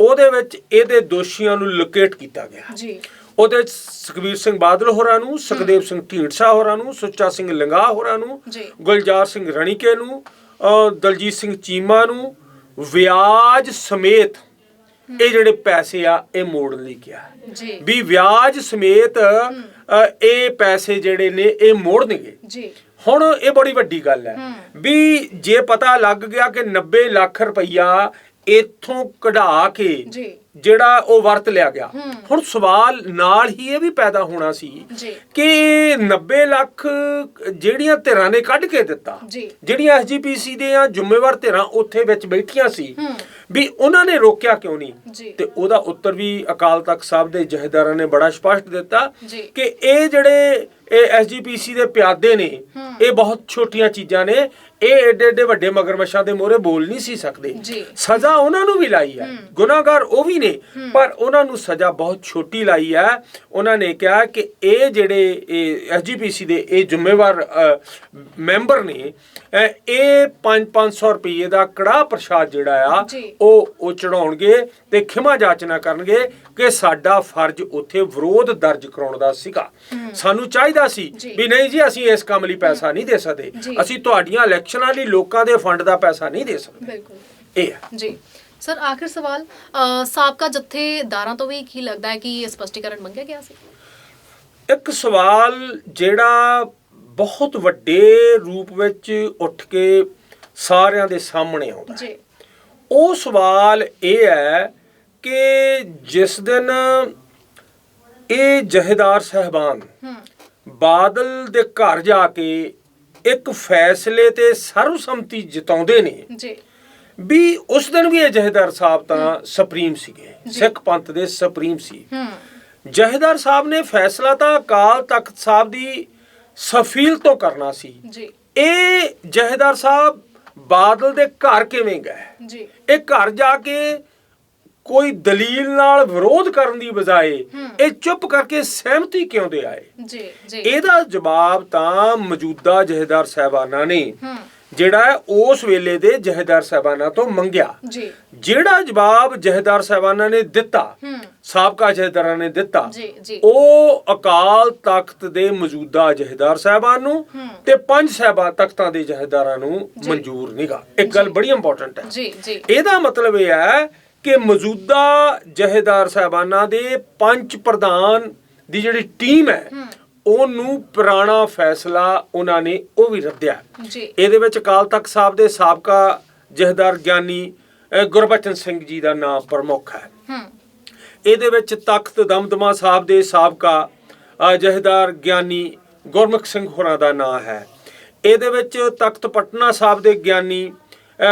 ਉਹਦੇ ਵਿੱਚ ਇਹਦੇ ਦੋਸ਼ੀਆਂ ਨੂੰ ਲੋਕੇਟ ਕੀਤਾ ਗਿਆ ਜੀ। ਉਹਦੇ ਚ ਸੁਖਬੀਰ ਸਿੰਘ ਬਾਦਲ ਹੋਰਾਂ ਨੂੰ ਸੁਖਦੇਵ ਸਿੰਘ ਢੀਂਡਸਾ ਹੋਰਾਂ ਨੂੰ ਸੁੱਚਾ ਸਿੰਘ ਲੰਗਾ ਹੋਰਾਂ ਨੂੰ। ਗੁਲਜ਼ਾਰ ਸਿੰਘ ਰਣੀਕੇ ਨੂੰ ਦਲਜੀਤ ਸਿੰਘ ਚੀਮਾ ਨੂੰ ਵਿਆਜ ਸਮੇਤ ਇਹ ਜਿਹੜੇ ਪੈਸੇ ਆ ਇਹ ਮੋੜਨ ਲਈ ਕਿਹਾ ਜੀ। ਵੀ ਵਿਆਜ ਸਮੇਤ ਇਹ ਪੈਸੇ ਜਿਹੜੇ ਨੇ ਇਹ ਮੋੜਨਗੇ। ਜੀ। ਹੁਣ ਇਹ ਬੜੀ ਵੱਡੀ ਗੱਲ ਹੈ। ਵੀ ਜੇ ਪਤਾ ਲੱਗ ਗਿਆ ਕਿ 90 ਲੱਖ ਰੁਪਈਆ ਇਥੋਂ ਕਢਾ ਕੇ ਜਿਹੜਾ ਉਹ ਵਰਤ ਲਿਆ ਗਿਆ। ਹੁਣ ਸਵਾਲ ਨਾਲ ਹੀ ਇਹ ਵੀ ਪੈਦਾ ਹੋਣਾ ਸੀ ਕਿ 90 ਲੱਖ ਜਿਹੜੀਆਂ ਧਿਰਾਂ ਨੇ ਕੱਢ ਕੇ ਦਿੱਤਾ ਜਿਹੜੀਆਂ ਐਸਜੀਪੀਸੀ ਦੇ ਆ ਜ਼ਿੰਮੇਵਾਰ ਧਿਰਾਂ ਉੱਥੇ ਵਿੱਚ ਬੈਠੀਆਂ ਸੀ ਵੀ ਉਹਨਾਂ ਨੇ ਰੋਕਿਆ ਕਿਉਂ ਨਹੀਂ ਤੇ ਉਹਦਾ ਉੱਤਰ ਵੀ ਅਕਾਲ ਤਖਤ ਸਾਹਿਬ ਦੇ ਜਹੇਦਾਰਾਂ ਨੇ ਬੜਾ ਸਪਸ਼ਟ ਦਿੱਤਾ। ਕਿ ਇਹ ਜਿਹੜੇ ਇਹ ਐਸਜੀਪੀਸੀ ਦੇ ਪਿਆਦੇ ਨੇ। ਇਹ ਬਹੁਤ ਛੋਟੀਆਂ ਚੀਜ਼ਾਂ ਨੇ ਇਹ ਏਡੇ ਏਡੇ ਵੱਡੇ ਮਗਰਮੱਛਾਂ ਦੇ ਮੋਹਰੇ ਬੋਲ ਨਹੀਂ ਸੀ ਸਕਦੇ। ਸਜ਼ਾ ਉਹਨਾਂ ਨੂੰ ਵੀ ਲਾਈ ਹੈ। ਗੁਨਾਹਗਾਰ ਉਹ ਵੀ ਨੇ। ਪਰ ਉਹਨਾਂ ਨੂੰ ਸਜ਼ਾ ਬਹੁਤ ਛੋਟੀ ਲਾਈ ਹੈ। ਉਹਨਾਂ ਨੇ ਕਿਹਾ ਕਿ ਇਹ ਜਿਹੜੇ ਐਸਜੀਪੀਸੀ ਦੇ ਇਹ ਜ਼ਿੰਮੇਵਾਰ ਮੈਂਬਰ ਨੇ ਇਹ 5-500 ਰੁਪਏ ਦਾ ਕੜਾ ਪ੍ਰਸ਼ਾਦ ਜਿਹੜਾ ਆ। ਉਹ ਉਹ ਚੜਾਉਣਗੇ ਤੇ ਖਿਮਾ ਜਾਚਨਾ ਕਰਨਗੇ ਕਿ ਸਾਡਾ ਫਰਜ਼ ਉੱਥੇ ਵਿਰੋਧ ਦਰਜ ਕਰਾਉਣ ਦਾ ਸੀਗਾ। ਸਾਨੂੰ ਚਾਹੀਦਾ ਸੀ। ਵੀ ਨਹੀਂ ਜੀ ਅਸੀਂ ਇਸ ਕੰਮ ਲਈ ਪੈਸਾ ਨਹੀਂ ਦੇ ਸਕਦੇ। ਅਸੀਂ ਤੁਹਾਡੀਆਂ ਇਲੈਕਸ਼ਨਾਂ ਲਈ ਲੋਕਾਂ ਦੇ ਫੰਡ ਦਾ ਪੈਸਾ ਨਹੀਂ ਦੇ ਸਕਦੇ। ਬਿਲਕੁਲ। ਇਹ ਹੈ। ਜੀ। ਸਰ ਆਖਿਰ ਸਵਾਲ ਸਾਬਕਾ ਜਥੇਦਾਰਾਂ ਤੋਂ ਵੀ ਕੀ ਲੱਗਦਾ ਹੈ ਕਿ ਸਪਸ਼ਟੀਕਰਨ ਮੰਗਿਆ ਗਿਆ ਸੀ? ਇੱਕ ਸਵਾਲ ਜਿਹੜਾ ਬਹੁਤ ਵੱਡੇ ਰੂਪ ਵਿੱਚ ਉੱਠ ਕੇ ਸਾਰਿਆਂ ਦੇ ਸਾਹਮਣੇ ਆਉਂਦਾ। ਜੀ। ਉਹ ਸਵਾਲ ਇਹ ਹੈ ਕਿ ਜਿਸ ਦਿਨ ਇਹ ਜਹੇਦਾਰ ਸਹਿਬਾਨ ਬਾਦਲ ਦੇ ਘਰ ਜਾ ਕੇ ਇੱਕ ਫੈਸਲੇ ਤੇ ਸਰਵਸੰਮਤੀ ਜਿਤਾਉਂਦੇ ਨੇ। ਜੀ। ਵੀ ਉਸ ਦਿਨ ਵੀ ਇਹ ਜਹੇਦਾਰ ਸਾਹਿਬ ਤਾਂ ਸੁਪਰੀਮ ਸੀਗੇ। ਸਿੱਖ ਪੰਥ ਦੇ ਸੁਪਰੀਮ ਸੀ। ਹੂੰ। ਜਹੇਦਾਰ ਸਾਹਿਬ ਨੇ ਫੈਸਲਾ ਤਾਂ ਅਕਾਲ ਤਖਤ ਸਾਹਿਬ ਦੀ ਸਫੀਲ ਤੋਂ ਕਰਨਾ ਸੀ। ਜੀ। ਇਹ ਜਹੇਦਾਰ ਸਾਹਿਬ ਬਾਦਲ ਦੇ ਘਰ ਕਿਵੇਂ ਗਏ? ਜੀ। ਇਹ ਘਰ ਜਾ ਕੇ ਕੋਈ ਦਲੀਲ ਨਾਲ ਵਿਰੋਧ ਕਰਨ ਦੀ ਬਜਾਏ। ਇਹ ਚੁੱਪ ਕਰਕੇ ਸਹਿਮਤੀ ਕਿਉਂ ਦੇ ਆਏ? ਜੀ ਜੀ। ਇਹਦਾ ਜਵਾਬ ਤਾਂ ਮੌਜੂਦਾ ਜਹੇਦਾਰ ਸਾਹਿਬਾਨਾਂ ਨੇ ਜਿਹੜਾ ਉਸ ਵੇਲੇ ਦੇ ਜਹੇਦਾਰ ਸਾਹਿਬਾਨਾਂ ਤੋਂ ਮੰਗਿਆ। ਜੀ। ਜਿਹੜਾ ਜਵਾਬ ਜਹੇਦਾਰ ਸਾਹਿਬਾਨਾਂ ਨੇ ਦਿੱਤਾ ਸਾਬਕਾ ਜਹੇਦਾਰਾਂ ਨੇ ਦਿੱਤਾ ਉਹ ਅਕਾਲ ਤਖਤ ਦੇ ਮੌਜੂਦਾ ਜਹੇਦਾਰ ਸਾਹਿਬਾਨ ਨੂੰ। ਤੇ ਪੰਜ ਸਾਹਿਬਾ ਤਖਤਾਂ ਦੇ ਜਹੇਦਾਰਾਂ ਨੂੰ। ਮਨਜ਼ੂਰ ਨਹੀਂਗਾ ਇੱਕ ਗੱਲ ਬੜੀ ਇੰਪੋਰਟੈਂਟ ਹੈ। ਜੀ ਜੀ। ਇਹਦਾ ਮਤਲਬ ਇਹ ਹੈ ਕਿ ਮੌਜੂਦਾ ਜਹੇਦਾਰ ਸਾਹਿਬਾਨਾਂ ਦੇ ਪੰਜ ਪ੍ਰਧਾਨ ਦੀ ਜਿਹੜੀ ਟੀਮ ਹੈ ਉਹਨੂੰ ਪੁਰਾਣਾ ਫੈਸਲਾ ਉਹਨਾਂ ਨੇ ਉਹ ਵੀ ਰੱਦਿਆ ਜੀ। ਇਹਦੇ ਵਿੱਚ ਅਕਾਲ ਤਖਤ ਸਾਹਿਬ ਦੇ ਸਾਬਕਾ ਜਹੇਦਾਰ ਗਿਆਨੀ ਗੁਰਬਚਨ ਸਿੰਘ ਜੀ ਦਾ ਨਾਮ ਪ੍ਰਮੁੱਖ ਹੈ। ਹੂੰ। ਇਹਦੇ ਵਿੱਚ ਤਖਤ ਦਮਦਮਾ ਸਾਹਿਬ ਦੇ ਸਾਬਕਾ ਜਹੇਦਾਰ ਗਿਆਨੀ ਗੁਰਮੁਖ ਸਿੰਘ ਹੋਰਾਂ ਦਾ ਨਾਮ ਹੈ। ਇਹਦੇ ਵਿੱਚ ਤਖਤ ਪਟਨਾ ਸਾਹਿਬ ਦੇ ਗਿਆਨੀ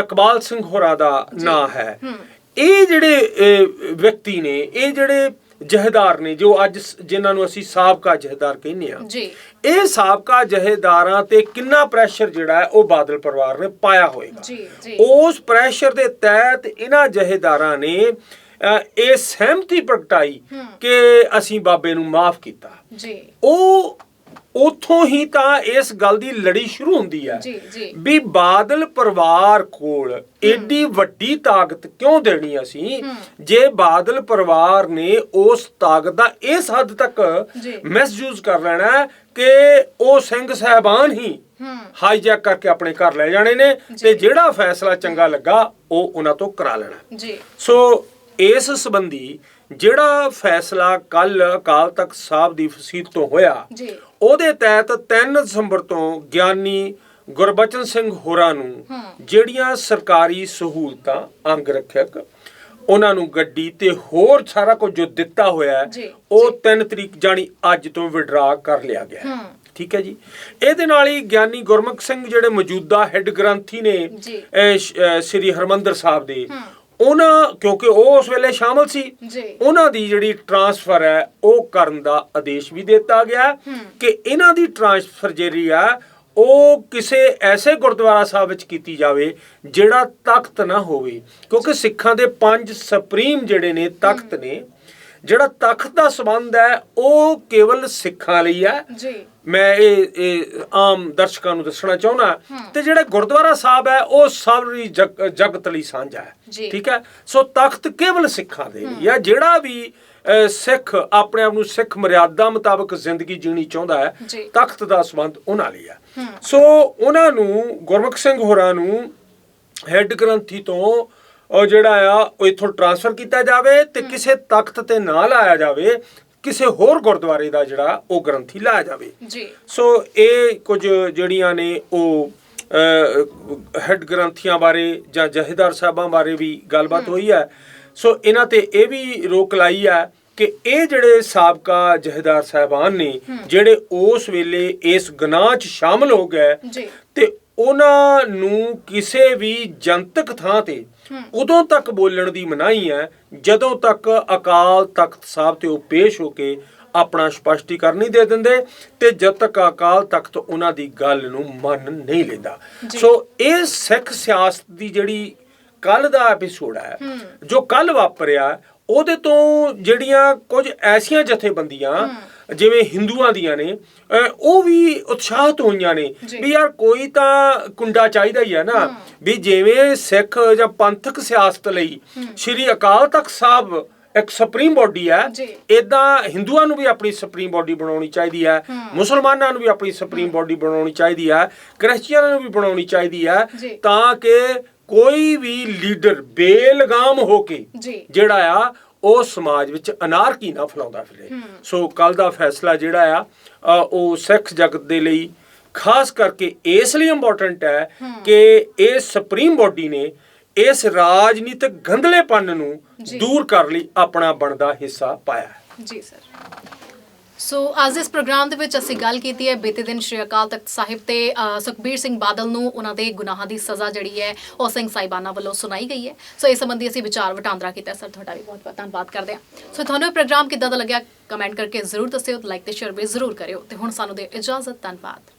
ਇਕਬਾਲ ਸਿੰਘ ਹੋਰਾਂ ਦਾ ਨਾਮ ਹੂੰ। ਇਹ ਜਿਹੜੇ ਵਿਅਕਤੀ ਨੇ ਇਹ ਜਿਹੜੇ ਜਹੇਦਾਰ ਨੇ ਜੋ ਅੱਜ ਜਿਨ੍ਹਾਂ ਨੂੰ ਅਸੀਂ ਸਾਬਕਾ ਜਹੇਦਾਰ ਕਹਿੰਦੇ ਆ ਜੀ। ਇਹ ਸਾਬਕਾ ਜਹੇਦਾਰਾਂ ਤੇ ਕਿੰਨਾ ਪ੍ਰੈਸ਼ਰ ਜਿਹੜਾ ਹੈ ਉਹ ਬਾਦਲ ਪਰਿਵਾਰ ਨੇ ਪਾਇਆ ਹੋਏਗਾ। ਜੀ ਜੀ। ਉਸ ਪ੍ਰੈਸ਼ਰ ਦੇ ਤਹਿਤ ਇਹਨਾਂ ਜਹੇਦਾਰਾਂ ਨੇ ਇਹ ਸਹਿਮਤੀ ਪ੍ਰਗਟਾਈ। ਕਿ ਅਸੀਂ ਬਾਬੇ ਨੂੰ ਮਾਫ ਕੀਤਾ। ਜੀ। ਉਹ ਉਥੋਂ ਹੀ ਤਾਂ ਇਸ ਗੱਲ ਦੀ ਲੜੀ ਸ਼ੁਰੂ ਹੁੰਦੀ ਹੈ ਜੀ ਜੀ। ਵੀ ਬਾਦਲ ਪਰਿਵਾਰ ਕੋਲ ਏਡੀ ਵੱਡੀ ਤਾਕਤ ਕਿਉਂ ਦੇਣੀ ਅਸੀਂ। ਜੇ ਬਾਦਲ ਪਰਿਵਾਰ ਨੇ ਉਸ ਤਾਕਤ ਦਾ ਇਸ ਹੱਦ ਤੱਕ। ਮਿਸਯੂਜ਼ ਕਰ ਲੈਣਾ ਕਿ ਉਹ ਸਿੰਘ ਸਹਿਬਾਨ ਹੀ ਹੂੰ। ਹਾਈਜੈਕ ਕਰਕੇ ਆਪਣੇ ਘਰ ਲੈ ਜਾਣੇ ਨੇ ਤੇ ਜਿਹੜਾ ਫੈਸਲਾ ਚੰਗਾ ਲੱਗਾ ਉਹ ਉਹਨਾਂ ਤੋਂ ਕਰਾ ਲੈਣਾ। ਜੀ। ਸੋ ਇਸ ਸੰਬੰਧੀ ਜਿਹੜਾ ਫੈਸਲਾ ਕੱਲ ਅਕਾਲ ਤਖਤ ਸਾਹਿਬ ਦੀ ਫਸੀਲ ਤੋਂ ਹੋਇਆ ਜੀ। ਉਹਦੇ ਤਹਿਤ 3 ਦਸੰਬਰ ਤੋਂ ਗਿਆਨੀ ਗੁਰਬਚਨ ਸਿੰਘ ਹੋਰਾਂ ਨੂੰ। ਜਿਹੜੀਆਂ ਸਰਕਾਰੀ ਸਹੂਲਤਾਂ ਅੰਗ ਰੱਖਿਅਕ ਉਹਨਾਂ ਨੂੰ ਗੱਡੀ ਤੇ ਹੋਰ ਸਾਰਾ ਕੁਝ ਜੋ ਦਿੱਤਾ ਹੋਇਆ ਉਹ 3 ਤਰੀਕ ਜਾਣੀ ਅੱਜ ਤੋਂ ਵਿਡਰਾ ਕਰ ਲਿਆ ਗਿਆ। ਠੀਕ ਹੈ ਜੀ? ਇਹਦੇ ਨਾਲ ਹੀ ਗਿਆਨੀ ਗੁਰਮੁਖ ਸਿੰਘ ਜਿਹੜੇ ਮੌਜੂਦਾ ਹੈੱਡ ਗ੍ਰੰਥੀ ਨੇ ਸ੍ਰੀ ਹਰਮੰਦਰ ਸਾਹਿਬ ਦੇ। ਉਹਨਾਂ ਕਿਉਂਕਿ ਉਹ ਉਸ ਵੇਲੇ ਸ਼ਾਮਲ ਸੀ ਉਹਨਾਂ ਦੀ ਜਿਹੜੀ ਟਰਾਂਸਫਰ ਹੈ ਉਹ ਕਰਨ ਦਾ ਆਦੇਸ਼ ਵੀ ਦਿੱਤਾ ਗਿਆ। ਕਿ ਇਹਨਾਂ ਦੀ ਟਰਾਂਸਫਰ ਜਿਹੜੀ ਆ ਉਹ ਕਿਸੇ ਐਸੇ ਗੁਰਦੁਆਰਾ ਸਾਹਿਬ ਵਿੱਚ ਕੀਤੀ ਜਾਵੇ ਜਿਹੜਾ ਤਖਤ ਨਾ ਹੋਵੇ। ਕਿਉਂਕਿ ਸਿੱਖਾਂ ਦੇ ਪੰਜ ਸੁਪਰੀਮ ਜਿਹੜੇ ਨੇ ਤਖਤ ਨੇ ਜਿਹੜਾ ਤਖਤ ਦਾ ਸੰਬੰਧ ਹੈ ਉਹ ਕੇਵਲ ਸਿੱਖਾਂ ਲਈ ਹੈ। ਜੀ। ਮੈਂ ਇਹ ਇਹ ਆਮ ਦਰਸ਼ਕਾਂ ਨੂੰ ਦੱਸਣਾ ਚਾਹੁੰਦਾ। ਤੇ ਜਿਹੜਾ ਗੁਰਦੁਆਰਾ ਸਾਹਿਬ ਹੈ ਉਹ ਸਾਰੀ ਜਗ- ਜਗਤ ਲਈ ਸਾਂਝਾ ਹੈ। ਠੀਕ ਹੈ? ਸੋ ਤਖਤ ਕੇਵਲ ਸਿੱਖਾਂ ਦੇ ਲਈ ਹੈ। ਜਿਹੜਾ ਵੀ ਸਿੱਖ ਆਪਣੇ ਆਪ ਨੂੰ ਸਿੱਖ ਮਰਿਆਦਾ ਮੁਤਾਬਕ ਜ਼ਿੰਦਗੀ ਜੀਣੀ ਚਾਹੁੰਦਾ ਹੈ। ਤਖਤ ਦਾ ਸੰਬੰਧ ਉਹਨਾਂ ਲਈ ਹੈ। ਸੋ ਉਹਨਾਂ ਨੂੰ ਗੁਰਮੁਖ ਸਿੰਘ ਹੋਰਾਂ ਨੂੰ ਹੈੱਡ ਗ੍ਰੰਥੀ ਤੋਂ ਉਹ ਜਿਹੜਾ ਆ ਉਹ ਇਥੋਂ ਟਰਾਂਸਫਰ ਕੀਤਾ ਜਾਵੇ ਤੇ ਕਿਸੇ ਤਖਤ ਤੇ ਨਾ ਲਾਇਆ ਜਾਵੇ ਕਿਸੇ ਹੋਰ ਗੁਰਦੁਆਰੇ ਦਾ ਜਿਹੜਾ ਉਹ ਗ੍ਰੰਥੀ ਲਾਇਆ ਜਾਵੇ। ਜੀ। ਸੋ ਇਹ ਕੁਝ ਜਿਹੜੀਆਂ ਨੇ ਉਹ ਹੈੱਡ ਗ੍ਰੰਥੀਆਂ ਬਾਰੇ ਜਾਂ ਜਹੇਦਾਰ ਸਾਹਿਬਾਂ ਬਾਰੇ ਵੀ ਗੱਲਬਾਤ ਹੋਈ ਹੈ। ਸੋ ਇਹਨਾਂ ਤੇ ਇਹ ਵੀ ਰੋਕ ਲਾਈ ਹੈ ਕਿ ਇਹ ਜਿਹੜੇ ਸਾਬਕਾ ਜਹੇਦਾਰ ਸਾਹਿਬਾਨ ਨੇ ਜਿਹੜੇ ਉਸ ਵੇਲੇ ਇਸ ਗੁਨਾਹ 'ਚ ਸ਼ਾਮਲ ਹੋ ਗਏ ਜੀ। ਤੇ ਉਹਨਾਂ ਨੂੰ ਕਿਸੇ ਵੀ ਜਨਤਕ ਥਾਂ ਤੇ ਉਦੋਂ ਤੱਕ ਬੋਲਣ ਦੀ ਮਨਾਹੀ ਹੈ ਜਦੋਂ ਤੱਕ ਅਕਾਲ ਤਖਤ ਸਾਹਿਬ ਤੇ ਉਹ ਪੇਸ਼ ਹੋ ਕੇ ਆਪਣਾ ਸਪਸ਼ਟੀਕਰਨ ਨਹੀਂ ਦੇ ਦਿੰਦੇ ਤੇ ਜਦ ਤੱਕ ਅਕਾਲ ਤਖਤ ਉਹਨਾਂ ਦੀ ਗੱਲ ਨੂੰ ਮੰਨ ਨਹੀਂ ਲੈਂਦਾ। ਸੋ ਇਹ ਸਿੱਖ ਸਿਆਸਤ ਦੀ ਜਿਹੜੀ ਕੱਲ ਦਾ ਐਪੀਸੋਡ ਹੈ ਜੋ ਕੱਲ ਵਾਪਰਿਆ ਉਹਦੇ ਤੋਂ ਜਿਹੜੀਆਂ ਕੁਝ ਐਸੀਆਂ ਜਥੇਬੰਦੀਆਂ ਜਿਵੇਂ ਹਿੰਦੂਆਂ ਦੀਆਂ ਨੇ ਉਹ ਵੀ ਉਤਸ਼ਾਹਤ ਹੋਈਆਂ ਨੇ। ਵੀ ਯਾਰ ਕੋਈ ਤਾਂ ਕੁੰਡਾ ਚਾਹੀਦਾ ਹੀ ਹੈ ਨਾ ਵੀ ਜਿਵੇਂ ਸਿੱਖ ਜਾਂ ਪੰਥਕ ਸਿਆਸਤ ਲਈ ਸ਼੍ਰੀ ਅਕਾਲ ਤਖਤ ਸਾਹਿਬ ਇੱਕ ਸੁਪਰੀਮ ਬਾਡੀ ਹੈ। ਇਦਾਂ ਹਿੰਦੂਆਂ ਨੂੰ ਵੀ ਆਪਣੀ ਸੁਪਰੀਮ ਬਾਡੀ ਬਣਾਉਣੀ ਚਾਹੀਦੀ ਹੈ ਮੁਸਲਮਾਨਾਂ ਨੂੰ ਵੀ ਆਪਣੀ ਸੁਪਰੀਮ ਬਾਡੀ ਬਣਾਉਣੀ ਚਾਹੀਦੀ ਹੈ ਕ੍ਰਿਸਚੀਅਨਾਂ ਨੂੰ ਵੀ ਬਣਾਉਣੀ ਚਾਹੀਦੀ ਹੈ। ਤਾਂ ਕਿ ਕੋਈ ਵੀ ਲੀਡਰ ਬੇਲਗਾਮ ਹੋ ਕੇ ਜਿਹੜਾ ਆ ਉਹ ਸਮਾਜ ਵਿੱਚ ਅਨਾਰਕੀ ਨਾ ਫੈਲਾਉਂਦਾ ਫਿਰੇ। ਸੋ ਕੱਲ ਦਾ ਫੈਸਲਾ ਜਿਹੜਾ ਆ ਉਹ ਸਿੱਖ ਜਗਤ ਦੇ ਲਈ ਖਾਸ ਕਰਕੇ ਇਸ ਲਈ ਇੰਪੋਰਟੈਂਟ ਹੈ ਕਿ ਇਹ ਸੁਪਰੀਮ ਬਾਡੀ ਨੇ ਇਸ ਰਾਜਨੀਤਿਕ ਗੰਧਲੇਪਨ ਨੂੰ। ਦੂਰ ਕਰ ਲਈ ਆਪਣਾ ਬਣਦਾ ਹਿੱਸਾ ਪਾਇਆ। ਜੀ ਸਰ। ਸੋ ਅੱਜ ਇਸ ਪ੍ਰੋਗਰਾਮ ਦੇ ਵਿੱਚ ਅਸੀਂ ਗੱਲ ਕੀਤੀ ਹੈ, ਬੀਤੇ ਦਿਨ ਸ਼੍ਰੀ ਅਕਾਲ ਤਖਤ ਸਾਹਿਬ ਤੇ ਸੁਖਬੀਰ ਸਿੰਘ ਬਾਦਲ ਨੂੰ ਉਹਨਾਂ ਦੇ ਗੁਨਾਹਾਂ ਦੀ ਸਜ਼ਾ ਜਿਹੜੀ ਹੈ, ਉਹ ਸਿੰਘ ਸਾਹਿਬਾਨਾਂ ਵੱਲੋਂ ਸੁਣਾਈ ਗਈ ਹੈ। ਸੋ ਇਸ ਸੰਬੰਧੀ ਅਸੀਂ ਵਿਚਾਰ ਵਟਾਂਦਰਾ ਕੀਤਾ ਸਰ ਤੁਹਾਡਾ ਵੀ ਬਹੁਤ ਬਹੁਤ ਧੰਨਵਾਦ ਕਰਦੇ ਹਾਂ। ਸੋ ਤੁਹਾਨੂੰ ਇਹ ਪ੍ਰੋਗਰਾਮ ਕਿੱਦਾਂ ਦਾ ਲੱਗਿਆ? ਕਮੈਂਟ ਕਰਕੇ ਜ਼ਰੂਰ ਦੱਸਿਓ ਲਾਈਕ ਤੇ ਸ਼ੇਅਰ ਵੀ ਜ਼ਰੂਰ ਕਰਿਓ ਤੇ ਹੁਣ ਸਾਨੂੰ ਦੇ ਇਜਾਜ਼ਤ। ਧੰਨਵਾਦ।